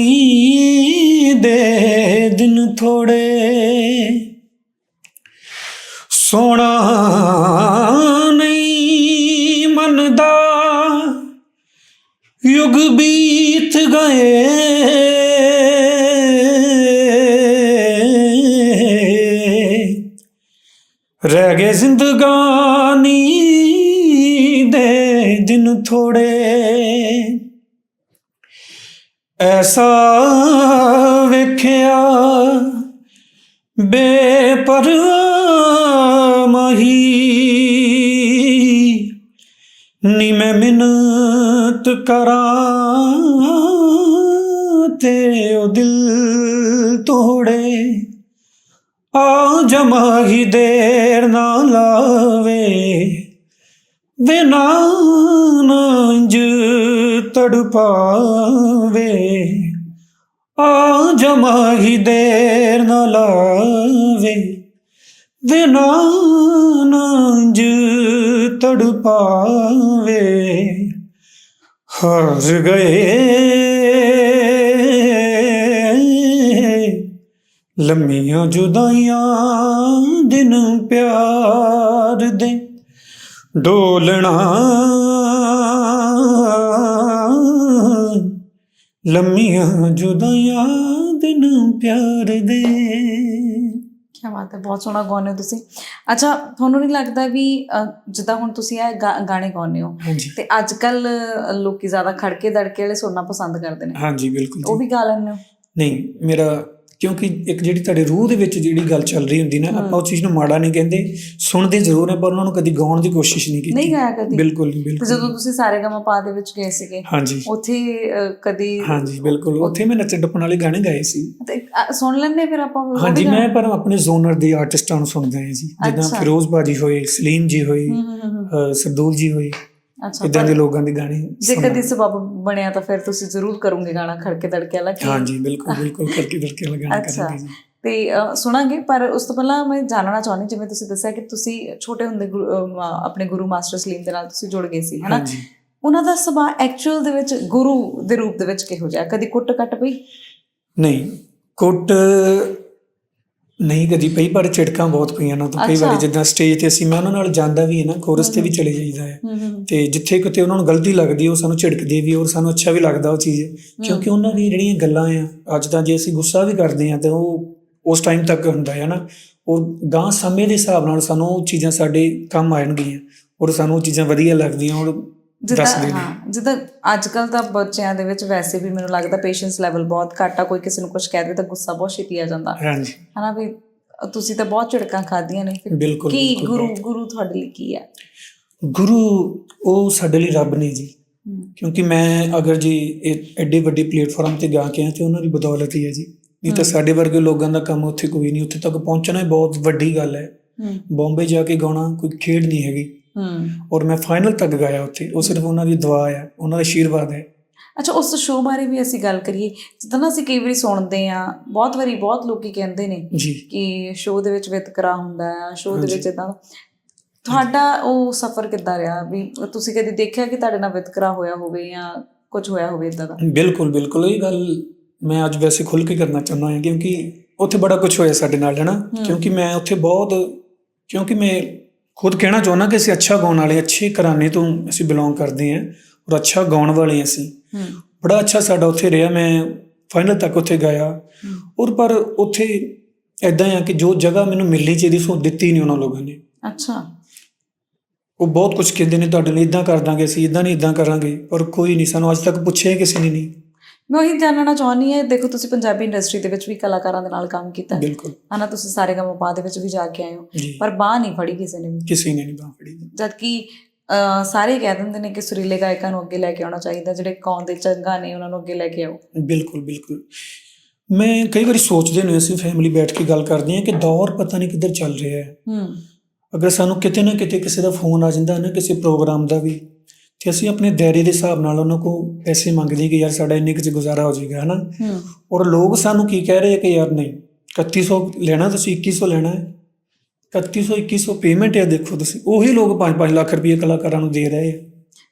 ਦੇ ਦਿਨ ਥੋੜੇ। ਸੋਣਾ ਨਹੀਂ ਮੰਨਦਾ, ਯੁਗ ਬੀਤ ਗਏ। ਰਹਿ ਗਏ ਜ਼ਿੰਦਗਾਨੀ ਦਿਨ ਥੋੜੇ। ਐਸਾ ਵੇਖਿਆ ਬੇਪਰਵਾਹ। ਮਹੀ ਨੀ ਮੈਂ ਮਿੰਨਤ ਕਰਾਂ ਤੇ ਉਹ ਦਿਲ ਤੋੜੇ। ਆ ਜਮਾ ਹੀ ਦੇਰ ਨਾ ਲਾਵੇ। ਵੇ ਨਾਨੰਜ ਤੜਪਾਵੇ ਆ ਜਮਾ ਹੀ ਦੇਰ ਨਾ ਲਾਵੇ। ਵੇ ਨਾਨੰਜ ਤੜਪਾਵੇ ਹਰ ਗਏ। ਲੰਮੀਆਂ ਜੁਦਾਈਆਂ ਦਿਨ ਪਿਆਰ ਦੇ। ਡੋਲਣਾ। ਲੰਮੀਆਂ ਜੁਦਾਈਆਂ ਦਿਨ ਪਿਆਰ ਦੇ। ਕੀ ਬਾਤ ਹੈ ਬਹੁਤ ਸੋਹਣਾ ਗਾਉਂਦੇ ਹੋ ਤੁਸੀਂ। ਅੱਛਾ ਤੁਹਾਨੂੰ ਨਹੀਂ ਲੱਗਦਾ ਵੀ ਜਿੱਦਾਂ ਹੁਣ ਤੁਸੀਂ ਇਹ ਗਾਣੇ ਗਾਉਂਦੇ ਹੋ ਤੇ ਅੱਜ ਕੱਲ ਲੋਕੀ ਜ਼ਿਆਦਾ ਖੜਕੇ ਦੜਕੇ ਵਾਲੇ ਸੁਣਨਾ ਪਸੰਦ ਕਰਦੇ ਨੇ? ਹਾਂਜੀ ਬਿਲਕੁਲ ਉਹ ਵੀ ਗਾ ਲੈਂਦੇ ਹੋ? ਨਹੀਂ ਮੇਰਾ ਕਿਉਂਕਿ ਇੱਕ ਜਿਹੜੀ ਤੁਹਾਡੇ ਰੂਹ ਦੇ ਵਿੱਚ ਜਿਹੜੀ ਗੱਲ ਚੱਲ ਰਹੀ ਹੁੰਦੀ ਨਾ ਆਪਾਂ ਉਸ ਚੀਜ਼ ਨੂੰ ਮਾੜਾ ਨਹੀਂ ਕਹਿੰਦੇ ਸੁਣਦੇ ਜ਼ਰੂਰ ਹੈ ਪਰ ਉਹਨਾਂ ਨੂੰ ਕਦੀ ਗਾਉਣ ਦੀ ਕੋਸ਼ਿਸ਼ ਨਹੀਂ ਕੀਤੀ। ਨਹੀਂ ਗਾਇਆ ਕਦੀ। ਬਿਲਕੁਲ ਨਹੀਂ, ਬਿਲਕੁਲ। ਜਦੋਂ ਤੁਸੀਂ ਸਾਰੇ ਗਮਾ ਪਾ ਦੇ ਵਿੱਚ ਗਏ ਸੀਗੇ ਹਾਂਜੀ। ਉੱਥੇ ਕਦੀ ਹਾਂਜੀ ਬਿਲਕੁਲ। ਉੱਥੇ ਮੈਂ ਨੱਚਣ ਟੱਪਣ ਵਾਲੇ ਗਾਣੇ ਗਾਏ ਸੀ। ਸੁਣ ਲੈਂਦੇ ਫਿਰ ਆਪਾਂ ਹਾਂਜੀ? ਮੈਂ ਪਰ ਆਪਣੇ ਜ਼ੋਨਰ ਦੇ ਆਰਟਿਸਟਾਂ ਨੂੰ ਸੁਣਦਾ ਹਾਂ ਜੀ ਜਿੱਦਾਂ। ਫਿਰੋਜ਼ ਬਾਜੀ ਹੋਏ ਸਲੀਮ ਜੀ ਹੋਏ ਸਰਦੂਲ ਜੀ ਹੋਏ। ਅੱਛਾ ਇਦਾਂ ਦੇ ਲੋਕਾਂ ਦੇ ਗਾਣੇ ਜੇ। ਕਦੀ ਸਬਬ ਬਣਿਆ ਤਾਂ ਫਿਰ ਤੁਸੀਂ ਜ਼ਰੂਰ ਕਰੋਗੇ ਗਾਣਾ ਖੜਕੇ ਦੜਕੇ ਵਾਲਾ ਕੀ ਹਾਂਜੀ ਬਿਲਕੁਲ ਬਿਲਕੁਲ ਕਰਕੇ ਕਰਕੇ ਲਗਾਣਾ ਅੱਛਾ। ਕਰਾਂਗੇ ਜੀ ਤੇ ਸੁਣਾਂਗੇ ਪਰ ਉਸ ਤੋਂ ਪਹਿਲਾਂ ਮੈਂ ਜਾਣਨਾ ਚਾਹੁੰਦੀ ਜਿਵੇਂ ਤੁਸੀਂ ਦੱਸਿਆ ਕਿ ਤੁਸੀਂ ਛੋਟੇ ਹੁੰਦੇ ਆਪਣੇ ਗੁਰੂ ਮਾਸਟਰ ਸਲੀਮ ਦੇ ਨਾਲ ਤੁਸੀਂ ਜੁੜ ਗਏ ਸੀ ਹਨਾ ਉਹਨਾਂ ਦਾ ਸੁਭਾਅ ਐਕਚੁਅਲ ਦੇ ਵਿੱਚ ਗੁਰੂ ਦੇ ਰੂਪ ਦੇ ਵਿੱਚ ਕਿਹੋ ਜਿਹਾ ਕਦੀ ਕੁੱਟ ਕੱਟ ਪਈ ਨਹੀਂ ਕੁੱਟ ਨਹੀਂ ਕਦੀ ਪਈ ਪਰ ਝਿੜਕਾਂ ਬਹੁਤ ਪਈਆਂ ਨਾ ਤੋਂ ਕਈ। ਵਾਰੀ ਜਿੱਦਾਂ ਸਟੇਜ ਤੇ ਅਸੀਂ ਮੈਂ ਉਹਨਾਂ ਨਾਲ ਜਾਂਦਾ ਵੀ ਹੈ ਨਾ ਕੋਰਸ ਤੇ ਵੀ ਚਲੇ ਜਾਈਦਾ ਹੈ। ਤੇ ਜਿੱਥੇ ਕਿਤੇ ਉਹਨਾਂ ਨੂੰ ਗਲਤੀ ਲੱਗਦੀ ਉਹ ਸਾਨੂੰ ਝਿੜਕਦੇ ਵੀ ਔਰ ਸਾਨੂੰ ਅੱਛਾ ਵੀ ਲੱਗਦਾ ਉਹ ਚੀਜ਼। ਕਿਉਂਕਿ ਉਹਨਾਂ ਦੀ ਜਿਹੜੀਆਂ ਗੱਲਾਂ ਆ ਅੱਜ ਤਾਂ ਜੇ ਅਸੀਂ ਗੁੱਸਾ ਵੀ ਕਰਦੇ ਆ ਤੇ ਉਹ ਉਸ ਟਾਈਮ ਤੱਕ ਹੁੰਦਾ ਹੈ ਨਾ। ਉਹ ਗਾਂ ਸਮੇਂ ਦੇ ਹਿਸਾਬ ਨਾਲ ਸਾਨੂੰ ਉਹ ਚੀਜ਼ਾਂ ਸਾਡੇ ਕੰਮ ਆਣਗੀਆਂ ਔਰ ਸਾਨੂੰ ਉਹ ਚੀਜ਼ਾਂ ਵਧੀਆ ਲੱਗਦੀਆਂ ਔਰ ਜਿੱਦਾਂ ਹਾਂ ਜਿੱਦਾਂ ਅੱਜ ਕੱਲ ਤਾਂ ਬੱਚਿਆਂ ਦੇ ਵਿੱਚ ਵੈਸੇ ਵੀ ਮੈਨੂੰ ਲੱਗਦਾ ਪੇਸ਼ੈਂਸ ਲੈਵਲ ਬਹੁਤ ਘੱਟ ਆ ਕੋਈ ਕਿਸੇ ਨੂੰ ਕੁਝ ਕਹਿ ਦੇ ਤਾਂ ਗੁੱਸਾ ਬਹੁਤ ਛੇਤੀ ਆ ਜਾਂਦਾ। ਹਾਂਜੀ। ਹਨਾ ਵੀ ਤੁਸੀਂ ਤਾਂ ਬਹੁਤ ਝਿੜਕਾਂ ਖਾਧੀਆਂ ਨੇ ਬਿਲਕੁਲ ਕੀ ਗੁਰੂ। ਗੁਰੂ ਤੁਹਾਡੇ ਲਈ ਕੀ ਹੈ ਗੁਰੂ ਉਹ ਸਾਡੇ ਲਈ ਰੱਬ ਨੇ ਜੀ। ਕਿਉਂਕਿ ਮੈਂ ਅਗਰ ਜੀ ਐਡੇ ਵੱਡੇ ਪਲੇਟਫਾਰਮ ਤੇ ਗਾ ਕੇ ਆ ਤੇ ਉਹਨਾਂ ਦੀ ਬਦੌਲਤ ਹੀ ਹੈ ਜੀ। ਨਹੀਂ ਤਾਂ ਸਾਡੇ ਵਰਗੇ ਲੋਕਾਂ ਦਾ ਕੰਮ ਉੱਥੇ ਕੋਈ ਨਹੀਂ ਉੱਥੇ ਤੱਕ ਪਹੁੰਚਣਾ ਬਹੁਤ ਵੱਡੀ ਗੱਲ ਹੈ। ਹੂੰ। ਬੰਬੇ ਜਾ ਕੇ ਗਾਉਣਾ ਕੋਈ ਖੇਡ ਨਹੀਂ ਹੈਗੀ। ਹੂੰ। ਔਰ ਮੈਂ ਫਾਈਨਲ ਤੱਕ ਗਾਇਆ ਉੱਥੇ। ਉਹ ਸਿਰਫ ਉਹਨਾਂ ਦੀ ਦੁਆ ਹੈ ਉਹਨਾਂ ਦਾ ਆਸ਼ੀਰਵਾਦ ਹੈ। ਅੱਛਾ ਉਸ ਸ਼ੋਅ ਬਾਰੇ ਵੀ ਅਸੀਂ ਗੱਲ ਕਰੀਏ। ਜਿੱਦਾਂ ਨਾ ਅਸੀਂ ਕਈ ਵਾਰੀ ਸੁਣਦੇ ਆ ਬਹੁਤ ਵਾਰੀ ਬਹੁਤ ਲੋਕੀ ਕਹਿੰਦੇ ਨੇ ਕਿ ਸ਼ੋਅ ਦੇ ਵਿੱਚ ਵਿਤਕਰਾ ਹੁੰਦਾ ਹੈ ਸ਼ੋਅ ਦੇ। ਵਿੱਚ ਇਦਾਂ ਤੁਹਾਡਾ ਉਹ ਸਫ਼ਰ ਕਿੱਦਾਂ ਰਿਹਾ? ਵੀ ਤੁਸੀਂ ਕਦੀ ਦੇਖਿਆ ਕਿ ਤੁਹਾਡੇ ਨਾਲ ਵਿਤਕਰਾ ਹੋਇਆ ਹੋਵੇ ਜਾਂ ਕੁਝ ਹੋਇਆ ਹੋਵੇ ਇਦਾਂ ਦਾ? ਬਿਲਕੁਲ ਬਿਲਕੁਲ। ਇਹ ਗੱਲ ਮੈਂ ਅੱਜ ਵੈਸੇ ਖੁੱਲ ਕੇ ਕਰਨਾ ਚਾਹੁੰਦਾ ਹਾਂ ਕਿਉਂਕਿ ਉੱਥੇ ਬੜਾ ਕੁਝ ਹੋਇਆ ਸਾਡੇ ਨਾਲ ਹੈ ਨਾ? ਕਿਉਂਕਿ ਮੈਂ ਉੱਥੇ ਬਹੁਤ ਕਿਉਂਕਿ ਮੈਂ ਖੁਦ ਕਹਿਣਾ ਚਾਹੁੰਦਾ ਕਿ ਅਸੀਂ ਅੱਛਾ ਗਾਉਣ ਵਾਲੇ ਅੱਛੇ ਘਰਾਣੇ ਤੋਂ ਅਸੀਂ ਬਿਲੋਂਗ ਕਰਦੇ ਹਾਂ ਔਰ ਅੱਛਾ ਗਾਉਣ ਵਾਲੇ ਹਾਂ ਅਸੀਂ। ਬੜਾ ਅੱਛਾ ਸਾਡਾ ਉੱਥੇ ਰਿਹਾ ਮੈਂ ਫਾਈਨਲ ਤੱਕ ਉੱਥੇ ਗਾਇਆ। ਔਰ ਪਰ ਉੱਥੇ ਐਦਾਂ ਆ ਕਿ ਜੋ ਜਗ੍ਹਾ ਮੈਨੂੰ ਮਿਲਣੀ ਚਾਹੀਦੀ ਸੋ ਦਿੱਤੀ ਨਹੀਂ ਉਹਨਾਂ ਲੋਕਾਂ ਨੇ। ਅੱਛਾ। ਉਹ ਬਹੁਤ ਕੁਝ ਕਹਿੰਦੇ ਨੇ ਤੁਹਾਡੇ ਲਈ ਇਦਾਂ ਕਰ ਦਾਂਗੇ ਅਸੀਂ ਇਦਾਂ ਨਹੀਂ ਇਦਾਂ ਕਰਾਂਗੇ। ਪਰ ਕੋਈ ਨਹੀਂ ਸਾਨੂੰ ਅੱਜ ਤੱਕ ਪੁੱਛਿਆ ਕਿਸੇ ਨੇ ਨਹੀਂ। ਮੈਂ ਉਹੀ ਜਾਣਨਾ ਚਾਹੁੰਦੀ ਹਾਂ ਦੇਖੋ ਤੁਸੀਂ ਪੰਜਾਬੀ ਇੰਡਸਟਰੀ ਦੇ ਵਿੱਚ ਵੀ ਕਲਾਕਾਰਾਂ ਦੇ ਨਾਲ ਕੰਮ ਕੀਤਾ। ਹੈ ਬਿਲਕੁਲ। ਹਨਾ ਤੁਸੀਂ ਸਾਰੇ ਗਮਪਾ ਦੇ ਵਿੱਚ ਵੀ ਜਾ ਕੇ ਆਏ ਹੋ। ਪਰ ਬਾਹ ਨਹੀਂ ਫੜੀ ਕਿਸੇ ਨੇ ਵੀ। ਕਿਸੇ ਨੇ ਨਹੀਂ ਬਾਂਹ ਫੜੀ। ਜਦ ਕਿ ਸਾਰੇ ਕਹਿ ਦਿੰਦੇ ਨੇ ਕਿ ਸੁਰੀਲੇ ਗਾਇਕਾਂ ਨੂੰ ਅੱਗੇ ਲੈ ਕੇ ਆਉਣਾ ਚਾਹੀਦਾ ਜਿਹੜੇ ਗਾਉਂਦੇ ਚੰਗਾ ਨੇ ਉਹਨਾਂ ਨੂੰ ਅੱਗੇ ਲੈ ਕੇ ਆਓ। ਬਿਲਕੁਲ ਬਿਲਕੁਲ। ਮੈਂ ਕਈ ਵਾਰੀ ਸੋਚਦੇ ਨੇ ਅਸੀਂ ਫੈਮਿਲੀ ਬੈਠ ਕੇ ਗੱਲ ਕਰਦੇ ਹਾਂ ਕਿ ਦੌਰ ਪਤਾ ਨਹੀਂ ਕਿੱਧਰ ਚੱਲ ਰਿਹਾ ਹੈ। ਹੂੰ। ਅਗਰ ਸਾਨੂੰ ਕਿਤੇ ਨਾ ਕਿਤੇ ਕਿਸੇ ਦਾ ਫੋਨ ਆ ਜਾਂਦਾ ਨਾ ਕਿਸੇ ਪ੍ਰੋਗਰਾਮ ਦਾ ਵੀ ਤੇ ਅਸੀਂ ਆਪਣੇ ਦਾਇਰੇ ਦੇ ਹਿਸਾਬ ਨਾਲ ਉਹਨਾਂ ਕੋ ਪੈਸੇ ਮੰਗਦੇ ਕਿ ਯਾਰ ਸਾਡਾ ਇੰਨੇ ਕੁ ਚ ਗੁਜ਼ਾਰਾ ਹੋ ਜਾਏਗਾ ਹਨਾ? ਹੂੰ। ਔਰ ਲੋਕ ਸਾਨੂੰ ਕੀ ਕਹਿ ਰਹੇ ਕਿ ਯਾਰ ਨਹੀਂ 3100 ਲੈਣਾ ਤੁਸੀਂ 2100 ਲੈਣਾ ਹੈ। 3100 2100 ਪੇਮੈਂਟ ਹੈ ਦੇਖੋ ਤੁਸੀਂ ਉਹੀ ਲੋਕ 5-5 ਲੱਖ ਰੁਪਏ ਕਲਾਕਾਰਾਂ ਨੂੰ ਦੇ ਰਹੇ ਆ।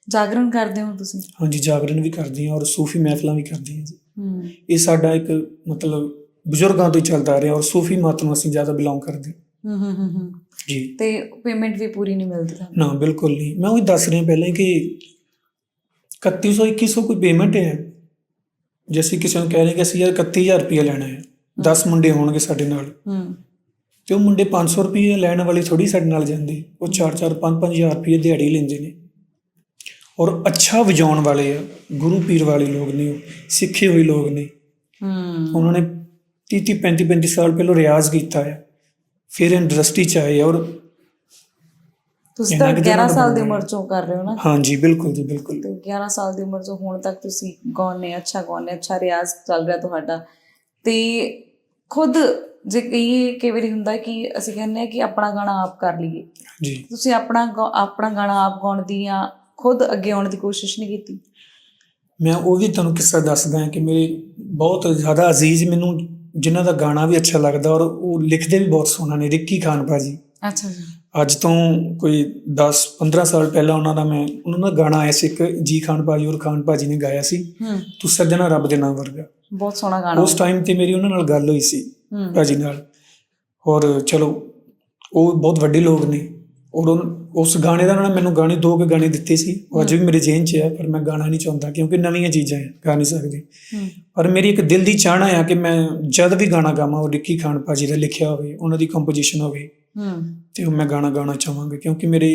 ਜਾਗਰਣ ਕਰਦੇ ਹੋ ਤੁਸੀਂ? ਹਾਂਜੀ ਜਾਗਰਣ ਵੀ ਕਰਦੇ ਆ ਔਰ ਸੂਫੀ ਮਹਿਫਲਾਂ ਵੀ ਕਰਦੇ ਆ। ਜੀ ਹੂੰ। ਇਹ ਸਾਡਾ ਇੱਕ ਮਤਲਬ ਬਜ਼ੁਰਗਾਂ ਤੋਂ ਹੀ ਚੱਲਦਾ ਆ ਰਿਹਾ ਔਰ ਸੂਫੀ ਮਤ ਨੂੰ ਅਸੀਂ ਜ਼ਿਆਦਾ ਬਿਲੋਂਗ ਕਰਦੇ ਹੂੰ ਹੂੰ ਹੂੰ ਹੂੰ ਜੀ। ਤੇ ਪੇਮੈਂਟ ਵੀ ਪੂਰੀ ਨਹੀਂ ਮਿਲਦੀ ਤੁਹਾਨੂੰ? ਨਾ ਬਿਲਕੁਲ ਨਹੀਂ। ਮੈਂ ਉਹੀ ਦੱਸ ਰਿਹਾ ਪਹਿਲਾਂ ਕਿ 3100 2100 ਕੋਈ ਪੇਮੈਂਟ ਹੈ? ਜੇ ਅਸੀਂ ਕਿਸੇ ਨੂੰ ਕਹਿ ਰਹੇ ਕਿ ਅਸੀਂ ਯਾਰ 31000 ਰੁਪਏ ਲੈਣਾ ਹੈ 10 ਮੁੰਡੇ ਹੋਣਗੇ ਸਾਡੇ ਨਾਲ। ਹੂੰ ਤੇ ਉਹ ਮੁੰਡੇ 500 ਰੁਪਏ ਲੈਣ ਵਾਲੀ ਥੋੜੀ ਸਾਡੇ ਨਾਲ ਜਾਂਦੇ। ਉਹ 4-4 5-5000 ਰੁਪਏ ਦਿਹਾੜੀ ਲੈਂਦੇ ਨੇ। ਔਰ ਅੱਛਾ ਵਜਾਉਣ ਵਾਲੇ ਆ ਗੁਰੂ ਪੀਰ ਵਾਲੇ ਲੋਕ ਨੇ ਉਹ ਸਿੱਖੇ ਹੋਏ ਲੋਕ ਨੇ। ਹੂੰ ਉਹਨਾਂ ਨੇ 30 30 35 35 ਸਾਲ ਪਹਿਲਾਂ ਰਿਆਜ਼ ਕੀਤਾ ਹੈ ਫਿਰ ਇੰਡਸਟਰੀ ਚ ਆਏ ਔਰ ਤੁਸੀਂ ਤਾਂ ਇਹਨਾਂ ਕੁ ਦਿਨਾਂ 11 ਦਾ ਸਾਲ ਦੀ ਉਮਰ ਚੋਂ ਕਰ ਰਹੇ ਹੋ ਨਾ? ਹਾਂਜੀ ਬਿਲਕੁਲ ਜੀ ਬਿਲਕੁਲ। ਤੇ 11 ਸਾਲ ਦੀ ਉਮਰ ਤੋਂ ਹੁਣ ਤੱਕ ਤੁਸੀਂ ਗਾਉਂਦੇ ਅੱਛਾ ਗਾਉਂਦੇ ਅੱਛਾ ਰਿਆਜ਼ ਚੱਲ ਰਿਹਾ ਤੁਹਾਡਾ? ਤੇ ਖੁਦ ਜੇ ਕਹੀਏ ਕਈ ਵਾਰੀ ਹੁੰਦਾ ਕਿ ਅਸੀਂ ਕਹਿੰਦੇ ਆ ਕਿ ਆਪਣਾ ਗਾਣਾ ਆਪ ਕਰ ਲਈਏ। ਜੀ। ਤੁਸੀਂ ਆਪਣਾ ਆਪਣਾ ਗਾਣਾ ਆਪ ਗਾਉਣ ਦੀ ਜਾਂ ਖੁਦ ਅੱਗੇ ਆਉਣ ਦੀ ਕੋਸ਼ਿਸ਼ ਨਹੀਂ ਕੀਤੀ? ਮੈਂ ਉਹ ਵੀ ਤੁਹਾਨੂੰ ਕਿੱਸਾ ਦੱਸਦਾ ਹਾਂ ਕਿ ਮੇਰੇ ਬਹੁਤ ਜ਼ਿਆਦਾ ਅਜ਼ੀਜ਼ ਮੈਨੂੰ ਜਿਨ੍ਹਾਂ ਦਾ ਗਾਣਾ ਵੀ ਅੱਛਾ ਲੱਗਦਾ ਔਰ ਉਹ ਲਿਖਦੇ ਵੀ ਬਹੁਤ ਸੋਹਣਾ ਨੇ ਰਿੱਕੀ ਖਾਨ ਭਾਜੀ। ਅੱਛਾ ਜੀ। ਅੱਜ ਤੋਂ ਕੋਈ 10 15 ਸਾਲ ਪਹਿਲਾਂ ਉਹਨਾਂ ਦਾ ਮੈਂ ਉਹਨਾਂ ਦਾ ਗਾਣਾ ਆਇਆ ਸੀ ਇੱਕ ਜੀ ਖਾਨ ਭਾਜੀ ਔਰ ਖਾਨ ਭਾਜੀ ਨੇ ਗਾਇਆ ਸੀ। ਤੂੰ ਸੱਜਣਾ ਰੱਬ ਦੇ ਨਾਮ ਵਰਗਾ। ਬਹੁਤ ਸੋਹਣਾ ਗਾਣਾ। ਉਸ ਟਾਈਮ ਤੇ ਮੇਰੀ ਉਹਨਾਂ ਨਾਲ ਗੱਲ ਹੋਈ ਸੀ ਭਾਜੀ ਨਾਲ। ਔਰ ਚਲੋ ਉਹ ਬਹੁਤ ਵੱਡੇ ਲੋਕ ਨੇ। ਔਰ ਉਸ ਗਾਣੇ ਦਾ ਉਹਨਾਂ ਨੇ ਮੈਨੂੰ ਗਾਣੇ ਦੋ ਕੇ ਗਾਣੇ ਦਿੱਤੇ ਸੀ। ਉਹ ਅੱਜ ਵੀ ਮੇਰੇ ਜ਼ਿਹਨ 'ਚ ਹੈ ਪਰ ਮੈਂ ਗਾਣਾ ਨਹੀਂ ਚਾਹੁੰਦਾ ਕਿਉਂਕਿ ਨਵੀਆਂ ਚੀਜ਼ਾਂ ਹੈ ਗਾ ਨਹੀਂ ਸਕਦੇ। ਪਰ ਮੇਰੀ ਇੱਕ ਦਿਲ ਦੀ ਚਾਹਨਾ ਆ ਕਿ ਮੈਂ ਜਦ ਵੀ ਗਾਣਾ ਗਾਵਾਂ ਉਹ ਰਿੱਕੀ ਖਾਨ ਭਾਜੀ ਦਾ ਲਿਖਿਆ ਹੋਵੇ ਉਹਨਾਂ ਦੀ ਕੰਪੋਜੀਸ਼ਨ ਹੋਵੇ ਹੂੰ ਤੇ ਉਹ ਮੈਂ ਗਾਣਾ ਗਾਣਾ ਚਾਹਾਂਗਾ ਕਿਉਂਕਿ ਮੇਰੇ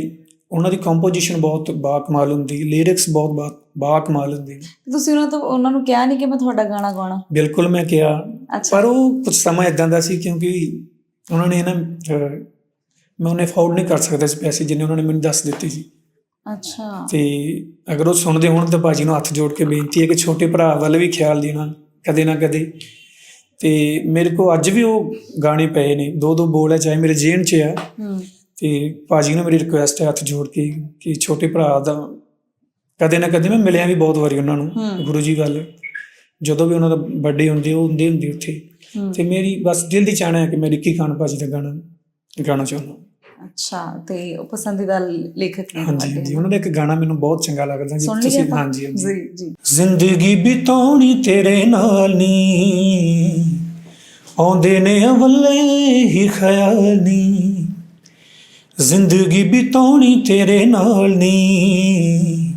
ਉਹਨਾਂ ਦੀ ਕੰਪੋਜੀਸ਼ਨ ਬਹੁਤ ਬਾ ਕਮਾਲ ਹੁੰਦੀ ਲਿਰਿਕਸ ਬਹੁਤ ਬਾ ਕਮਾਲ ਹੁੰਦੀ। ਤੁਸੀਂ ਉਹਨਾਂ ਤੋਂ ਉਹਨਾਂ ਨੂੰ ਕਿਹਾ ਨਹੀਂ ਕਿ ਮੈਂ ਤੁਹਾਡਾ ਗਾਣਾ ਗਾਉਣਾ? ਬਿਲਕੁਲ ਮੈਂ ਕਿਹਾ ਪਰ ਉਹ ਕੁਝ ਸਮਾਂ ਇਦਾਂ ਦਾ ਸੀ ਕਿਉਂਕਿ ਉਹਨਾਂ ਨੇ ਨਾ ਮੈਂ ਉਹਨੇ ਅਫੋਰਡ ਨਹੀਂ ਕਰ ਸਕਦਾ ਸੀ ਪੈਸੇ ਜਿੰਨੇ ਉਹਨਾਂ ਨੇ ਮੈਨੂੰ ਦੱਸ ਦਿੱਤੇ ਸੀ। ਅੱਛਾ। ਤੇ ਅਗਰ ਉਹ ਸੁਣਦੇ ਹੋਣ ਤਾਂ ਭਾਜੀ ਨੂੰ ਹੱਥ ਜੋੜ ਕੇ ਬੇਨਤੀ ਹੈ ਕਿ ਛੋਟੇ ਭਰਾ ਵੱਲ ਵੀ ਖਿਆਲ ਦੇਣਾ ਕਦੇ ਨਾ ਕਦੇ। ਤੇ ਮੇਰੇ ਕੋ ਅੱਜ ਵੀ ਉਹ ਗਾਣੇ ਪਏ ਨੇ ਦੋ ਦੋ ਬੋਲ ਹੈ ਚਾਹੇ ਮੇਰੇ ਜੇਨ 'ਚ ਆ। ਤੇ ਭਾਜੀ ਨੂੰ ਮੇਰੀ ਰਿਕੁਐਸਟ ਹੈ ਹੱਥ ਜੋੜ ਕੇ ਕਿ ਛੋਟੇ ਭਰਾ ਦਾ ਕਦੇ ਨਾ ਕਦੇ ਮੈਂ ਮਿਲਿਆ ਵੀ ਬਹੁਤ ਵਾਰੀ ਉਹਨਾਂ ਨੂੰ। ਗੁਰੂ ਜੀ ਗੱਲ ਜਦੋਂ ਵੀ ਉਹਨਾਂ ਦਾ ਬਰਥਡੇ ਹੁੰਦੀ ਉਹ ਹੁੰਦੀ ਹੁੰਦੀ ਉੱਥੇ। ਤੇ ਮੇਰੀ ਬਸ ਦਿਲ ਦੀ ਚਾਹਨਾ ਹੈ ਕਿ ਮੈਂ ਰਿੱਕੀ ਖਾਨ ਭਾਜੀ ਦਾ ਗਾਣਾ ਗਾਣਾ ਚਾਹੁੰਦਾ। ਅੱਛਾ ਤੇ ਉਹ ਪਸੰਦੀਦਾ ਲੇਖਕ ਨੇ ਹਾਂਜੀ। ਹਾਂਜੀ ਉਹਨਾਂ ਦਾ ਇੱਕ ਗਾਣਾ ਮੈਨੂੰ ਬਹੁਤ ਚੰਗਾ ਲੱਗਦਾ ਜੀ ਆਪਾਂ? ਹਾਂਜੀ ਜੀ ਜੀ ਜ਼ਿੰਦਗੀ ਬਿਤਾਉਣੀ ਤੇਰੇ ਨਾਲ ਨੀ ਆਉਂਦੇ ਨੇ ਅਵਲੇ ਹੀ ਖਿਆਲ ਨੀ ਜ਼ਿੰਦਗੀ ਬਿਤਾਉਣੀ ਤੇਰੇ ਨਾਲ ਨੀ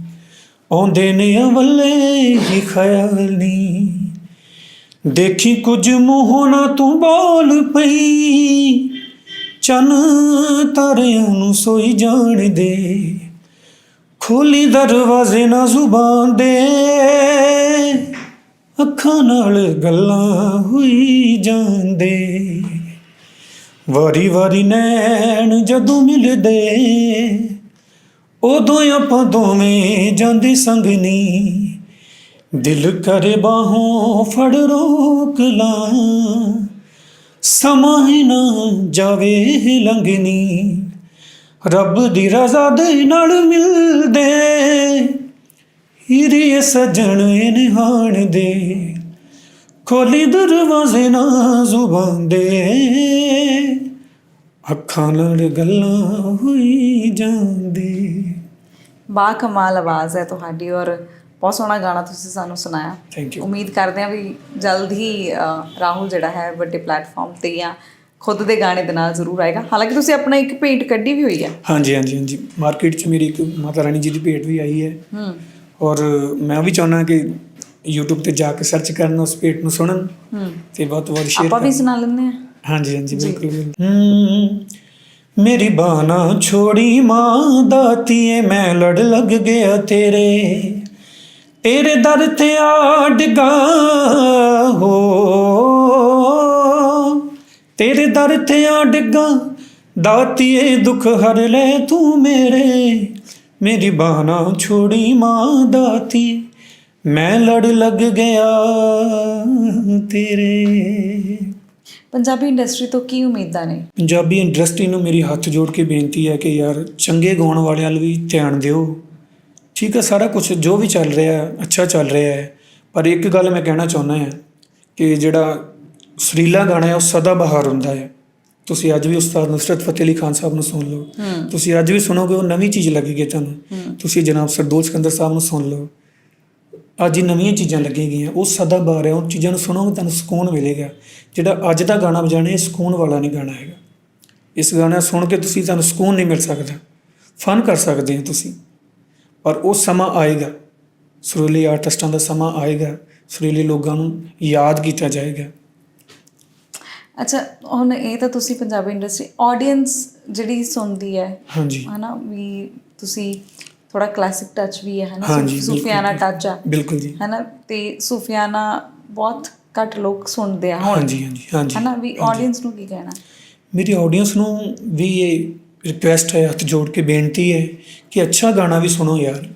ਆਉਂਦੇ ਨੇ ਅਵਲੇ ਹੀ ਖਿਆਲ ਨੀ ਦੇਖੀ ਕੁਝ ਮੂੰਹੋਂ ਨਾ ਤੂੰ ਬੋਲ ਪਈ ਚੰਨ ਤਾਰਿਆਂ ਨੂੰ ਸੋਈ ਜਾਣਦੇ ਖੋਲੀ ਦਰਵਾਜ਼ੇ ਨਾ ਜ਼ੁਬਾਨ ਦੇ। ਅੱਖਾਂ ਨਾਲ ਗੱਲਾਂ ਹੋਈ ਜਾਂਦੇ। ਵਾਰੀ ਵਾਰੀ ਨੈਣ ਜਦੋਂ ਮਿਲਦੇ, ਉਦੋਂ ਆਪਾਂ ਦੋਵੇਂ ਜਾਂਦੇ ਸੰਗਨੀ ਦਿਲ ਕਰੇ ਬਾਹੋਂ ਫੜ ਰੋਕ ਲਾਂ। ਸਮਾਂ ਹੀ ਨਾ ਜਾਵੇ ਲੰਘਨੀ ਰੱਬ ਦੀ ਰਜ਼ਾ ਦੇ ਨਾਲ ਮਿਲਦੇ, ਹੀਰੇ ਸਜਣ ਇਨਹਾਨ ਦੇ ਖੋਲੀ ਦਰਵਾਜ਼ੇ ਨਾ ਜ਼ੁਬਾਨ ਦੇ ਅੱਖਾਂ ਨਾਲ ਗੱਲਾਂ ਹੋਈ ਜਾਂਦੀ। ਬਾ ਕਮਾਲ ਆਵਾਜ਼ ਹੈ ਤੁਹਾਡੀ ਔਰ ਬਹੁਤ ਸੋਹਣਾ ਗਾਣਾ ਤੁਸੀਂ ਸਾਨੂੰ ਸੁਣਾਇਆ। ਥੈਂਕ ਯੂ ਉਮੀਦ ਕਰਦੇ ਹਾਂ ਵੀ ਜਲਦ ਹੀ ਰਾਹੁਲ ਜਿਹੜਾ ਹੈ ਵੱਡੇ ਪਲੇਟਫਾਰਮ ਤੇ ਜਾਂ ਖੁਦ ਦੇ ਗਾਣੇ ਦੇ ਨਾਲ ਜ਼ਰੂਰ ਆਏਗਾ। ਹਾਲਾਂਕਿ ਤੁਸੀਂ ਆਪਣਾ ਇੱਕ ਪੇਂਟ ਕੱਢੀ ਵੀ ਹੋਈ ਹੈ। ਹਾਂਜੀ ਹਾਂਜੀ ਹਾਂਜੀ। ਮਾਰਕੀਟ 'ਚ ਮੇਰੀ ਇੱਕ ਮਾਤਾ ਰਾਣੀ ਜੀ ਦੀ ਭੇਟ ਵੀ ਆਈ ਹੈ। ਹੂੰ। ਔਰ ਮੈਂ ਵੀ ਚਾਹੁੰਦਾ ਕਿ YouTube ਤੇ ਜਾ ਕੇ ਸਰਚ ਕਰਨ ਉਸ ਭੇਟ ਨੂੰ ਸੁਣਨ ਹੂੰ। ਤੇ ਬਹੁਤ ਬਹੁਤ ਸ਼ੇਅਰ ਆਪਾਂ ਵੀ ਸੁਣਾ ਲੈਂਦੇ ਹਾਂ। ਹਾਂਜੀ ਹਾਂਜੀ ਬਿਲਕੁਲ। ਹੂੰ ਮੇਰੀ ਬਾਨਾ ਛੋੜੀ ਮਾਂ ਦਾਤੀਏ ਮੈਂ ਲੜ ਲੱਗ ਗਿਆ ਤੇਰੇ। ਤੇਰੇ ਦਰ ਤੇ ਆ ਡਿੱਗਾ ਹੋ। ਤੇਰੇ ਦਰ ਤੇ ਆ ਡਿੱਗਾ ਦਾਤੀਏ ਦੁੱਖ ਹਰ ਲੈ ਤੂੰ ਮੇਰੇ। ਮੇਰੀ ਬਾਨਾ ਛੋੜੀ ਮਾਂ ਦਾਤੀ ਮੈਂ ਲੜ ਲੱਗ ਗਿਆ ਤੇਰੇ। ਪੰਜਾਬੀ ਇੰਡਸਟਰੀ ਤੋਂ ਕੀ ਉਮੀਦਾਂ ਨੇ? ਪੰਜਾਬੀ ਇੰਡਸਟਰੀ ਨੂੰ ਮੇਰੀ ਹੱਥ ਜੋੜ ਕੇ ਬੇਨਤੀ ਹੈ ਕਿ ਯਾਰ ਚੰਗੇ ਗਾਉਣ ਵਾਲਿਆਂ ਵੱਲ ਵੀ ਧਿਆਨ ਦਿਓ। ਠੀਕ ਹੈ ਸਾਰਾ ਕੁਝ ਜੋ ਵੀ ਚੱਲ ਰਿਹਾ ਹੈ ਅੱਛਾ ਚੱਲ ਰਿਹਾ ਹੈ ਪਰ ਇੱਕ ਗੱਲ ਮੈਂ ਕਹਿਣਾ ਚਾਹੁੰਦਾ ਹਾਂ ਕਿ ਜਿਹੜਾ ਸੁਰੀਲਾ ਗਾਣਾ ਹੈ ਉਹ ਸਦਾ ਬਹਾਰ ਹੁੰਦਾ ਹੈ। ਤੁਸੀਂ ਅੱਜ ਵੀ ਉਸਤਾਦ ਨੁਸਰਤ ਫਤਿਹ ਅਲੀ ਖਾਨ ਸਾਹਿਬ ਨੂੰ ਸੁਣ ਲਓ। ਤੁਸੀਂ ਅੱਜ ਵੀ ਸੁਣੋਗੇ ਉਹ ਨਵੀਂ ਚੀਜ਼ ਲੱਗੇਗੀ ਤੁਹਾਨੂੰ। ਤੁਸੀਂ ਜਨਾਬ ਸਰਦੂਲ ਸਿਕੰਦਰ ਸਾਹਿਬ ਨੂੰ ਸੁਣ ਲਓ। ਅੱਜ ਹੀ ਨਵੀਆਂ ਚੀਜ਼ਾਂ ਲੱਗੇਗੀਆਂ ਉਹ ਸਦਾ ਬਹਾਰ ਹੈ ਉਹ ਚੀਜ਼ਾਂ ਨੂੰ ਸੁਣੋਗੇ ਤੁਹਾਨੂੰ ਸਕੂਨ ਮਿਲੇਗਾ। ਜਿਹੜਾ ਅੱਜ ਦਾ ਗਾਣਾ ਵਜਾਣਾ ਇਹ ਸਕੂਨ ਵਾਲਾ ਨਹੀਂ ਗਾਣਾ ਹੈਗਾ। ਇਸ ਗਾਣਾ ਸੁਣ ਕੇ ਤੁਸੀਂ ਤੁਹਾਨੂੰ ਸਕੂਨ ਨਹੀਂ ਮਿਲ ਸਕਦਾ। ਫਨ ਕਰ ਸਕਦੇ ਹੋ ਤੁਸੀਂ। ਪਰ ਉਹ ਸਮਾਂ ਆਏਗਾ। ਸੁਰੀਲੇ ਆਰਟਿਸਟਾਂ ਦਾ ਸਮਾਂ ਆਏਗਾ। ਸੁਰੀਲੇ ਲੋਕਾਂ ਨੂੰ ਯਾਦ ਕੀਤਾ ਜਾਏਗਾ। ਅੱਛਾ ਹੁਣ ਇਹ ਤਾਂ ਤੁਸੀਂ ਪੰਜਾਬੀ ਇੰਡਸਟਰੀ ਆਡੀਅנס ਜਿਹੜੀ ਸੁਣਦੀ ਹੈ ਹਾਂਜੀ। ਹਨਾ ਵੀ ਤੁਸੀਂ ਥੋੜਾ ਕਲਾਸਿਕ ਟੱਚ ਵੀ ਹੈ ਹਨਾ ਸੂਫੀਆਨਾ ਟੱਚ ਆ। ਬਿਲਕੁਲ ਜੀ। ਹਨਾ ਤੇ ਸੂਫੀਆਨਾ ਬਹੁਤ ਘੱਟ ਲੋਕ ਸੁਣਦੇ ਆ ਹਾਂਜੀ ਹਾਂਜੀ ਹਾਂਜੀ। ਹਨਾ ਵੀ ਆਡੀਅנס ਨੂੰ ਕੀ ਕਹਿਣਾ? ਮੇਰੀ ਆਡੀਅנס ਨੂੰ ਵੀ ਇਹ ਰਿਕੁਐਸਟ ਹੈ, ਹੱਥ ਜੋੜ ਕੇ ਬੇਨਤੀ ਹੈ ਕਿ ਅੱਛਾ ਗਾਣਾ ਵੀ ਸੁਣੋ ਯਾਰ।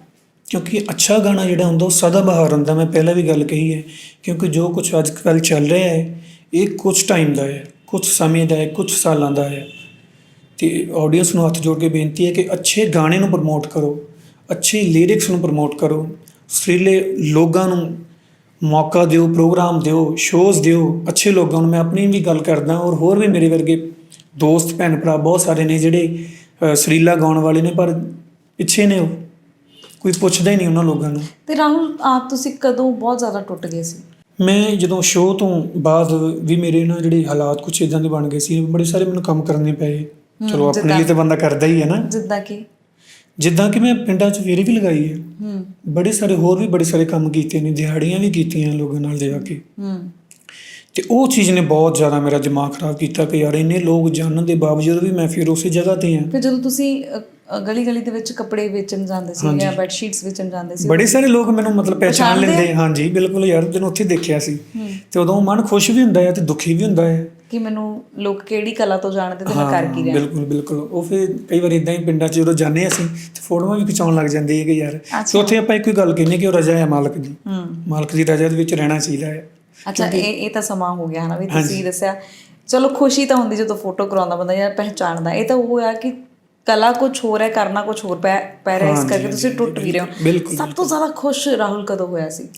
ਕਿਉਂਕਿ ਅੱਛਾ ਗਾਣਾ ਜਿਹੜਾ ਹੁੰਦਾ ਉਹ ਸਦਾ ਬਹਾਰ ਹੁੰਦਾ, ਮੈਂ ਪਹਿਲਾਂ ਵੀ ਗੱਲ ਕਹੀ ਹੈ। ਕਿਉਂਕਿ ਜੋ ਕੁਝ ਅੱਜ ਕੱਲ੍ਹ ਚੱਲ ਰਿਹਾ ਹੈ, ਇਹ ਕੁਝ ਟਾਈਮ ਦਾ ਹੈ ਕੁਝ ਸਮੇਂ ਦਾ ਹੈ ਕੁਝ ਸਾਲਾਂ ਦਾ ਹੈ। ਤੇ ਆਡੀਅנס ਨੂੰ ਹੱਥ ਜੋੜ ਕੇ ਬੇਨਤੀ ਹੈ ਕਿ ਅੱਛੇ ਗਾਣੇ ਨੂੰ ਪ੍ਰਮੋਟ ਕਰੋ, ਅੱਛੇ ਲਿਰਿਕਸ ਨੂੰ ਪ੍ਰਮੋਟ ਕਰੋ, ਸਰੀਲੇ ਲੋਕਾਂ ਨੂੰ ਮੌਕਾ ਦਿਓ ਪ੍ਰੋਗਰਾਮ ਦਿਓ ਸ਼ੋਜ਼ ਦਿਓ, ਅੱਛੇ ਲੋਕਾਂ ਨੂੰ। ਮੈਂ ਆਪਣੀ ਵੀ ਗੱਲ ਕਰਦਾ ਔਰ ਹੋਰ ਵੀ ਮੇਰੇ ਵਰਗੇ ਦੋਸਤ ਭੈਣ ਭਰਾ ਬਹੁਤ ਸਾਰੇ ਨੇ ਜਿਹੜੇ ਸੁਰੀਲਾ ਗਾਉਣ ਵਾਲੇ ਨੇ ਪਰ ਪਿੱਛੇ ਨੇ ਉਹ। ਕੋਈ ਪੁੱਛਦਾ ਹੀ ਨਹੀਂ ਉਹਨਾਂ ਲੋਕਾਂ ਨੂੰ। ਤੇ ਰਾਹੁਲ ਆਪ ਤੁਸੀਂ ਕਦੋਂ ਬਹੁਤ ਜ਼ਿਆਦਾ ਟੁੱਟ ਗਏ ਸੀ? ਮੈਂ ਜਦੋਂ ਸ਼ੋਅ ਤੋਂ ਬਾਅਦ ਵੀ ਮੇਰੇ ਨਾ ਜਿਹੜੇ ਹਾਲਾਤ ਕੁਛ ਇਦਾਂ ਦੇ ਬਣ ਗਏ ਸੀ ਬੜੇ ਸਾਰੇ ਮੈਨੂੰ ਕੰਮ ਕਰਨੇ ਪਏ। ਚਲੋ ਆਪਣੇ? ਲਈ ਤਾਂ ਬੰਦਾ ਕਰਦਾ ਹੀ ਹੈ ਨਾ। ਜਿੱਦਾਂ ਕਿ? ਜਿੱਦਾਂ ਕਿ ਮੈਂ ਪਿੰਡਾਂ 'ਚ ਫੇਰੀ ਵੀ ਲਗਾਈ ਹੈ। ਹੂੰ। ਬੜੇ ਸਾਰੇ ਹੋਰ ਵੀ ਬੜੇ ਸਾਰੇ ਕੰਮ ਕੀਤੇ ਨੇ ਦਿਹਾੜੀਆਂ ਵੀ ਕੀਤੀਆਂ ਲੋਕਾਂ ਨਾਲ ਜਾ ਕੇ। ਹੂੰ। ਤੇ ਉਹ ਚੀਜ਼ ਨੇ ਬਹੁਤ ਜ਼ਿਆਦਾ ਮੇਰਾ ਦਿਮਾਗ ਖਰਾਬ ਕੀਤਾ ਕਿ ਯਾਰ ਇੰਨੇ ਲੋਕ ਜਾਣਨ ਦੇ ਬਾਵਜੂਦ ਵੀ ਮੈਂ ਫਿਰ ਉਸੇ ਜਗ੍ਹਾ ਤੇ ਹਾਂ। ਫਿਰ ਜਦੋਂ ਤੁਸੀਂ ਗਲੀ ਗਲੀ ਦੇ ਵਿੱਚ ਕੱਪੜੇ ਵੇਚਣ ਜਾਂਦੇ ਸੀ। ਜਾਂ ਬੈੱਡ ਸ਼ੀਟਸ ਵੇਚਣ ਜਾਂਦੇ ਸੀ ਬੜੇ ਸਾਰੇ ਲੋਕ ਮੈਨੂੰ ਮਤਲਬ ਪਛਾਣਦੇ ਲੈਂਦੇ ਹਾਂਜੀ ਬਿਲਕੁਲ ਯਾਰ ਤੈਨੂੰ ਉੱਥੇ ਦੇਖਿਆ ਸੀ। ਤੇ ਉਦੋਂ ਮਨ ਖੁਸ਼ ਵੀ ਹੁੰਦਾ ਹੈ ਤੇ ਦੁਖੀ ਵੀ ਹੁੰਦਾ ਹੈ ਕਿ ਮੈਨੂੰ ਲੋਕ ਕਿਹੜੀ ਕਲਾ ਤੋਂ ਜਾਣਦੇ ਤੇ ਮੈਂ ਕਰ ਕੀ ਰਿਹਾ? ਬਿਲਕੁਲ ਬਿਲਕੁਲ। ਉਹ ਫਿਰ ਕਈ ਵਾਰ ਇਦਾਂ ਹੀ ਪਿੰਡਾਂ 'ਚ ਜਦੋਂ ਜਾਂਦੇ ਅਸੀਂ ਤੇ ਫੋਟੋਆਂ ਵੀ ਖਿਚਾਉਣ ਲੱਗ ਜਾਂਦੀ ਹੈ ਕਿ ਯਾਰ। ਤੇ ਉੱਥੇ ਆਪਾਂ ਇੱਕੋ ਹੀ ਗੱਲ ਕਹਿੰਦੇ ਕਿ ਉਹ ਰਜਾ ਹੈ ਮਾਲਕ ਦੀ। ਮਾਲਕ ਦੀ ਰਜਾ ਦੇ ਵਿੱਚ ਰਹਿਣਾ ਚਾਹੀਦਾ ਹੈ। ਅੱਛਾ ਇਹ ਇਹ ਤਾਂ ਸਮਾਂ ਹੋ ਗਿਆ ਹਨਾ ਵੀ। ਤੁਸੀਂ ਦੱਸਿਆ। ਚਲੋ ਖੁਸ਼ੀ ਤਾਂ ਹੁੰਦੀ ਜਦੋਂ ਫੋਟੋ ਕਰਾਉਂਦਾ ਬੰਦਾ ਜਾਂ ਪਹਿਚਾਣਦਾ। ਇਹ ਤਾਂ ਉਹ ਆ ਕਿ ਕਲਾ ਕੁਝ ਹੋਰ ਹੈ ਕਰਨਾ ਕੁਝ ਹੋਰ ਪੈ ਰਿਹਾ ਇਸ ਕਰਕੇ ਤੁਸੀਂ ਟੁੱਟ ਵੀ ਰਹੇ ਹੋ। ਸਭ ਤੋਂ ਜ਼ਿਆਦਾ ਖੁਸ਼ ਰਾਹੁਲ ਕਦੋਂ ਹੋਇਆ ਸੀ?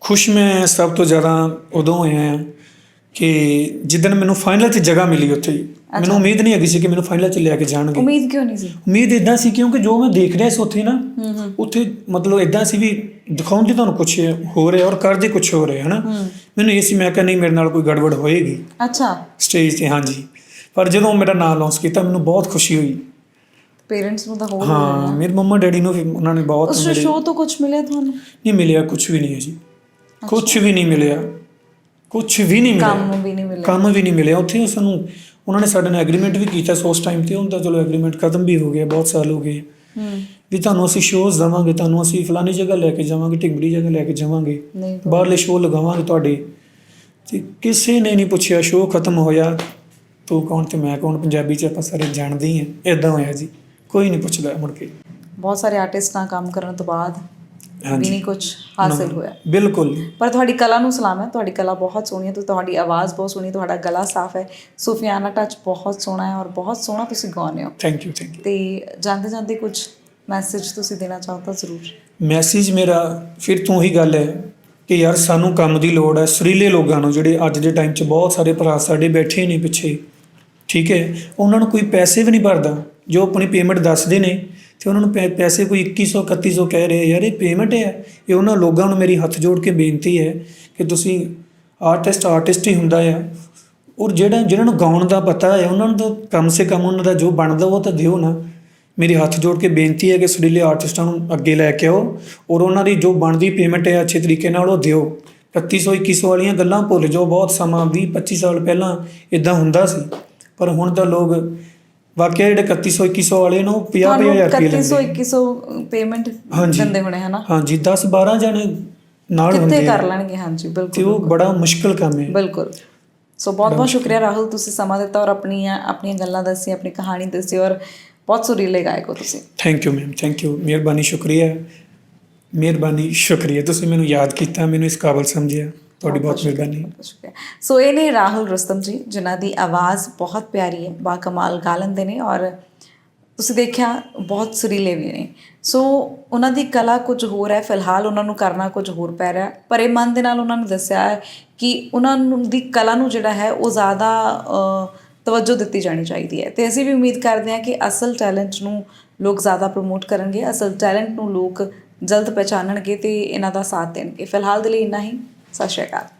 ਖੁਸ਼ ਮੈਂ ਸਭ ਤੋਂ ਜ਼ਿਆਦਾ ਉਦੋਂ ਹੋਇਆ ਕਿ ਜਿੱਦਣ ਮੈਨੂੰ ਫਾਈਨਲ 'ਚ ਜਗ੍ਹਾ ਮਿਲੀ ਉੱਥੇ। ਮੈਨੂੰ ਉਮੀਦ ਨਹੀਂ ਹੈਗੀ ਸੀ ਕਿ ਮੈਨੂੰ ਫਾਈਨਲ 'ਚ ਲੈ ਕੇ ਜਾਣਗੇ। ਉਮੀਦ ਕਿਉਂ ਨਹੀਂ ਸੀ? ਉਮੀਦ ਇਦਾਂ ਸੀ ਕਿਉਂਕਿ ਜੋ ਮੈਂ ਦੇਖ ਰਿਹਾ ਸੀ ਉੱਥੇ ਨਾ ਹੂੰ ਹੂੰ। ਉੱਥੇ ਮਤਲਬ ਇਦਾਂ ਸੀ ਵੀ ਦਿਖਾਉਂਦੇ ਤੁਹਾਨੂੰ ਕੁਝ ਹੋ ਰਿਹਾ ਔਰ ਕਰਦੇ ਕੁਝ ਹੋ ਰਿਹਾ ਹਨਾ? ਮੈਨੂੰ ਇਹ ਸੀ ਮੈਂ ਕਿਹਾ ਨਹੀਂ ਮੇਰੇ ਨਾਲ ਕੋਈ ਗੜਬੜ ਹੋਏਗੀ। ਅੱਛਾ। ਸਟੇਜ ਤੇ ਹਾਂਜੀ। ਪਰ ਜਦੋਂ ਮੇਰਾ ਨਾਮ ਲਾਂਚ ਕੀਤਾ ਮੈਨੂੰ ਬਹੁਤ ਖੁਸ਼ੀ ਹੋਈ। ਪੇਰੈਂਟਸ ਨੂੰ ਤਾਂ ਹੋਰ ਹਾਂ ਮੇਰੇ ਮੰਮਾ ਡੈਡੀ ਨੂੰ ਵੀ ਉਹਨਾਂ ਨੇ ਬਹੁਤ ਉਸ ਸ਼ੋਅ ਤੋਂ ਕੁਝ ਮਿਲਿਆ ਤੁਹਾਨੂੰ? ਨਹੀਂ ਮਿਲਿਆ ਕੁਝ ਵੀ ਨਹੀਂ ਹੈ ਜੀ। ਕੁਝ ਵੀ ਨਹੀਂ ਮਿਲਿਆ। ਕੁਝ ਵੀ ਨਹੀਂ ਮਿਲਿਆ। ਕੰਮ ਵੀ ਨਹੀਂ ਮਿਲਿਆ। ਕੰਮ ਵੀ ਨਹੀਂ ਮਿਲਿਆ। ਉੱਥੇ ਸਾਨੂੰ ਉਹਨਾਂ ਨੇ ਸਾਡੇ ਨਾਲ ਐਗਰੀਮੈਂਟ ਵੀ ਕੀਤਾ ਸੋ ਉਸ ਟਾਈਮ ਤੇ ਹੁਣ ਤਾਂ ਚਲੋ ਐਗਰੀਮੈਂਟ ਖਤਮ ਵੀ ਹੋ ਗਿਆ ਬਹੁਤ ਸਾਲ ਹੋ ਗਏ। ਹੂੰ। ਵੀ ਤੁਹਾਨੂੰ ਅਸੀਂ ਸ਼ੋਜ਼ ਦਵਾਂਗੇ ਤੁਹਾਨੂੰ ਅਸੀਂ ਫਲਾਨੀ ਜਗ੍ਹਾ ਲੈ ਕੇ ਜਾਵਾਂਗੇ ਢਿੰਗੜੀ ਜਗ੍ਹਾ ਲੈ ਕੇ ਜਾਵਾਂਗੇ ਬਾਹਰਲੇ ਸ਼ੋਅ ਲਗਾਵਾਂਗੇ ਤੁਹਾਡੇ। ਤੇ ਕਿਸੇ ਨੇ ਨਹੀਂ ਪੁੱਛਿਆ ਸ਼ੋਅ ਖਤਮ ਹੋਇਆ ਤੂੰ ਕੌਣ ਤੇ ਮੈਂ ਕੌਣ ਪੰਜਾਬੀ ਚ ਆਪਾਂ ਸਾਰੇ ਜਾਣਦੇ ਹੀ ਹਾਂ ਇਦਾਂ ਹੋਇਆ ਜੀ। ਕੋਈ ਨਹੀਂ ਪੁੱਛਦਾ ਮੁੜ ਕੇ। ਬਹੁਤ ਸਾਰੇ ਆਰਟਿਸਟ ਨਾਲ ਕੰਮ ਕਰਨ ਤੋਂ ਬਾਅਦ ਵੀ ਨਹੀਂ ਕੁਝ ਹਾਸਿਲ ਹੋਇਆ। ਬਿਲਕੁਲ। ਪਰ ਤੁਹਾਡੀ ਕਲਾ ਨੂੰ ਸਲਾਮ ਹੈ ਤੁਹਾਡੀ ਕਲਾ ਬਹੁਤ ਸੋਹਣੀ ਹੈ ਤੇ ਤੁਹਾਡੀ ਆਵਾਜ਼ ਬਹੁਤ ਸੋਹਣੀ ਤੁਹਾਡਾ ਗਲਾ ਸਾਫ਼ ਹੈ। ਸੂਫੀਆਨਾ ਟੱਚ ਬਹੁਤ ਸੋਹਣਾ ਹੈ ਔਰ ਬਹੁਤ ਸੋਹਣਾ ਤੁਸੀਂ ਗਾਉਂਦੇ ਹੋ। ਥੈਂਕ ਯੂ ਥੈਂਕ ਯੂ ਤੇ ਜਾਂਦੇ ਜਾਂਦੇ ਕੁਝ ਮੈਸੇਜ ਤੁਸੀਂ ਦੇਣਾ ਚਾਹੋ ਤਾਂ ਜ਼ਰੂਰ। ਮੈਸੇਜ ਮੇਰਾ ਫਿਰ ਤੋਂ ਹੀ ਗੱਲ ਹੈ ਕਿ ਯਾਰ ਸਾਨੂੰ ਕੰਮ ਦੀ ਲੋੜ ਹੈ ਸੁਰੀਲੇ ਲੋਕਾਂ ਨੂੰ ਜਿਹੜੇ ਅੱਜ ਦੇ ਟਾਈਮ 'ਚ ਬਹੁਤ ਸਾਰੇ ਭਰਾ ਸਾਡੇ ਬੈਠੇ ਨੇ ਪਿੱਛੇ। ਠੀਕ ਹੈ? ਉਹਨਾਂ ਨੂੰ ਕੋਈ ਪੈਸੇ ਵੀ ਨਹੀਂ ਭਰਦਾ ਜੋ ਆਪਣੀ ਪੇਮੈਂਟ ਦੱਸਦੇ ਨੇ ਤੇ ਉਹਨਾਂ ਨੂੰ ਪੈ- ਪੈਸੇ ਕੋਈ 2100 3100 ਕਹਿ ਰਹੇ ਯਾਰ ਇਹ ਪੇਮੈਂਟ ਹੈ। ਇਹ ਉਹਨਾਂ ਲੋਕਾਂ ਨੂੰ ਮੇਰੀ ਹੱਥ ਜੋੜ ਕੇ ਬੇਨਤੀ ਹੈ ਕਿ ਤੁਸੀਂ ਆਰਟਿਸਟ ਆਰਟਿਸਟ ਹੀ ਹੁੰਦਾ ਆ। ਔਰ ਜਿਹੜਾ, ਜਿਹਨਾਂ ਨੂੰ ਗਾਉਣ ਦਾ ਪਤਾ ਹੈ, ਉਹਨਾਂ ਨੂੰ ਤਾਂ ਕਮ ਸੇ ਕਮ ਉਹਨਾਂ ਦਾ ਜੋ ਬਣਦਾ ਉਹ ਤਾਂ ਦਿਓ ਨਾ। ਮੇਰੀ ਹੱਥ ਜੋੜ ਕੇ ਬੇਨਤੀ ਹੈ ਕਿ ਸੁਰੀਲੇ ਆਰਟਿਸਟਾਂ ਨੂੰ ਅੱਗੇ ਲੈ ਕੇ ਆਓ ਔਰ ਉਹਨਾਂ ਦੀ ਜੋ ਬਣਦੀ ਪੇਮੈਂਟ ਹੈ ਅੱਛੇ ਤਰੀਕੇ ਨਾਲ ਉਹ ਦਿਓ। 3100 2100 ਵਾਲੀਆਂ ਗੱਲਾਂ ਭੁੱਲ ਜਾਓ, ਬਹੁਤ ਸਮਾਂ 20 25 ਸਾਲ ਪਹਿਲਾਂ ਇਦਾਂ ਹੁੰਦਾ ਸੀ। ਪਰ ਹੁਣ ਤਾਂ ਲੋਕ ਵਾਕਿਆ ਜਿਹੜੇ 3100 2100 ਵਾਲੇ ਨੇ ਉਹ 50 ਤੁਹਾਨੂੰ 50000 ਰੁਪਏ 3100 ਲੈਂਦੇ 2100 ਪੇਮੈਂਟ। ਦਿੰਦੇ ਹੋਣੇ ਹਨਾ? ਹਾਂਜੀ 10 12 ਜਣੇ ਨਾਲ ਕਿੱਥੇ ਹੁੰਦੇ ਕਰ ਆ ਲੈਣਗੇ? ਹਾਂਜੀ ਤੇ ਬਿਲਕੁਲ। ਉਹ ਬੜਾ ਮੁਸ਼ਕਲ ਕੰਮ ਹੈ। ਬਿਲਕੁਲ। ਸੋ ਬਹੁਤ ਬਹੁਤ ਸ਼ੁਕਰੀਆ ਰਾਹੁਲ ਤੁਸੀਂ ਸਮਾਂ ਦਿੱਤਾ ਔਰ ਆਪਣੀਆਂ ਆਪਣੀਆਂ ਗੱਲਾਂ ਦੱਸੀ ਆਪਣੀ ਕਹਾਣੀ ਦੱਸੀ ਔਰ ਬਹੁਤ ਸੁਰੀਲੇ ਗਾਇਕ ਹੋ ਤੁਸੀਂ। Thank you ma'am thank you ਮਿਹਰਬਾਨੀ ਸ਼ੁਕਰੀਆ। ਮਿਹਰਬਾਨੀ ਸ਼ੁਕਰੀਆ। ਤੁਸੀਂ ਮੈਨੂੰ ਯਾਦ ਕੀਤਾ ਮੈਨੂੰ ਇਸ ਕਾਬਲ ਸਮਝਿਆ। ਤੁਹਾਡੀ ਬਹੁਤ ਮਿਹਰਬਾਨੀ। ਸ਼ੁਕਰੀਆ ਸੋ ਇਹ ਨੇ ਰਾਹੁਲ ਰੁਸਤਮ ਜੀ ਜਿਨ੍ਹਾਂ ਦੀ ਆਵਾਜ਼ ਬਹੁਤ ਪਿਆਰੀ ਹੈ ਬਾ ਕਮਾਲ ਗਾ ਲੈਂਦੇ ਨੇ ਔਰ ਤੁਸੀਂ ਦੇਖਿਆ ਬਹੁਤ ਸੁਰੀਲੇ ਵੀ ਨੇ। ਸੋ ਉਹਨਾਂ ਦੀ ਕਲਾ ਕੁਝ ਹੋਰ ਹੈ ਫਿਲਹਾਲ ਉਹਨਾਂ ਨੂੰ ਕਰਨਾ ਕੁਝ ਹੋਰ ਪੈ ਰਿਹਾ ਪਰ ਇਹ ਮਨ ਦੇ ਨਾਲ ਉਹਨਾਂ ਨੇ ਦੱਸਿਆ ਹੈ ਕਿ ਉਹਨਾਂ ਨੂੰ ਦੀ ਕਲਾ ਨੂੰ ਜਿਹੜਾ ਹੈ ਉਹ ਜ਼ਿਆਦਾ ਤਵੱਜੋ ਦਿੱਤੀ ਜਾਣੀ ਚਾਹੀਦੀ ਹੈ। ਤੇ ਅਸੀਂ ਵੀ ਉਮੀਦ ਕਰਦੇ ਹਾਂ ਕਿ ਅਸਲ ਟੈਲੈਂਟ ਨੂੰ ਲੋਕ ਜ਼ਿਆਦਾ ਪ੍ਰਮੋਟ ਕਰਨਗੇ ਅਸਲ ਟੈਲੈਂਟ ਨੂੰ ਲੋਕ ਜਲਦ ਪਛਾਣਨਗੇ ਤੇ ਇਹਨਾਂ ਦਾ ਸਾਥ ਦੇਣਗੇ। ਫਿਲਹਾਲ ਦੇ ਲਈ ਇੰਨਾ ਹੀ। ਸਤਿ ਸ਼੍ਰੀ ਅਕਾਲ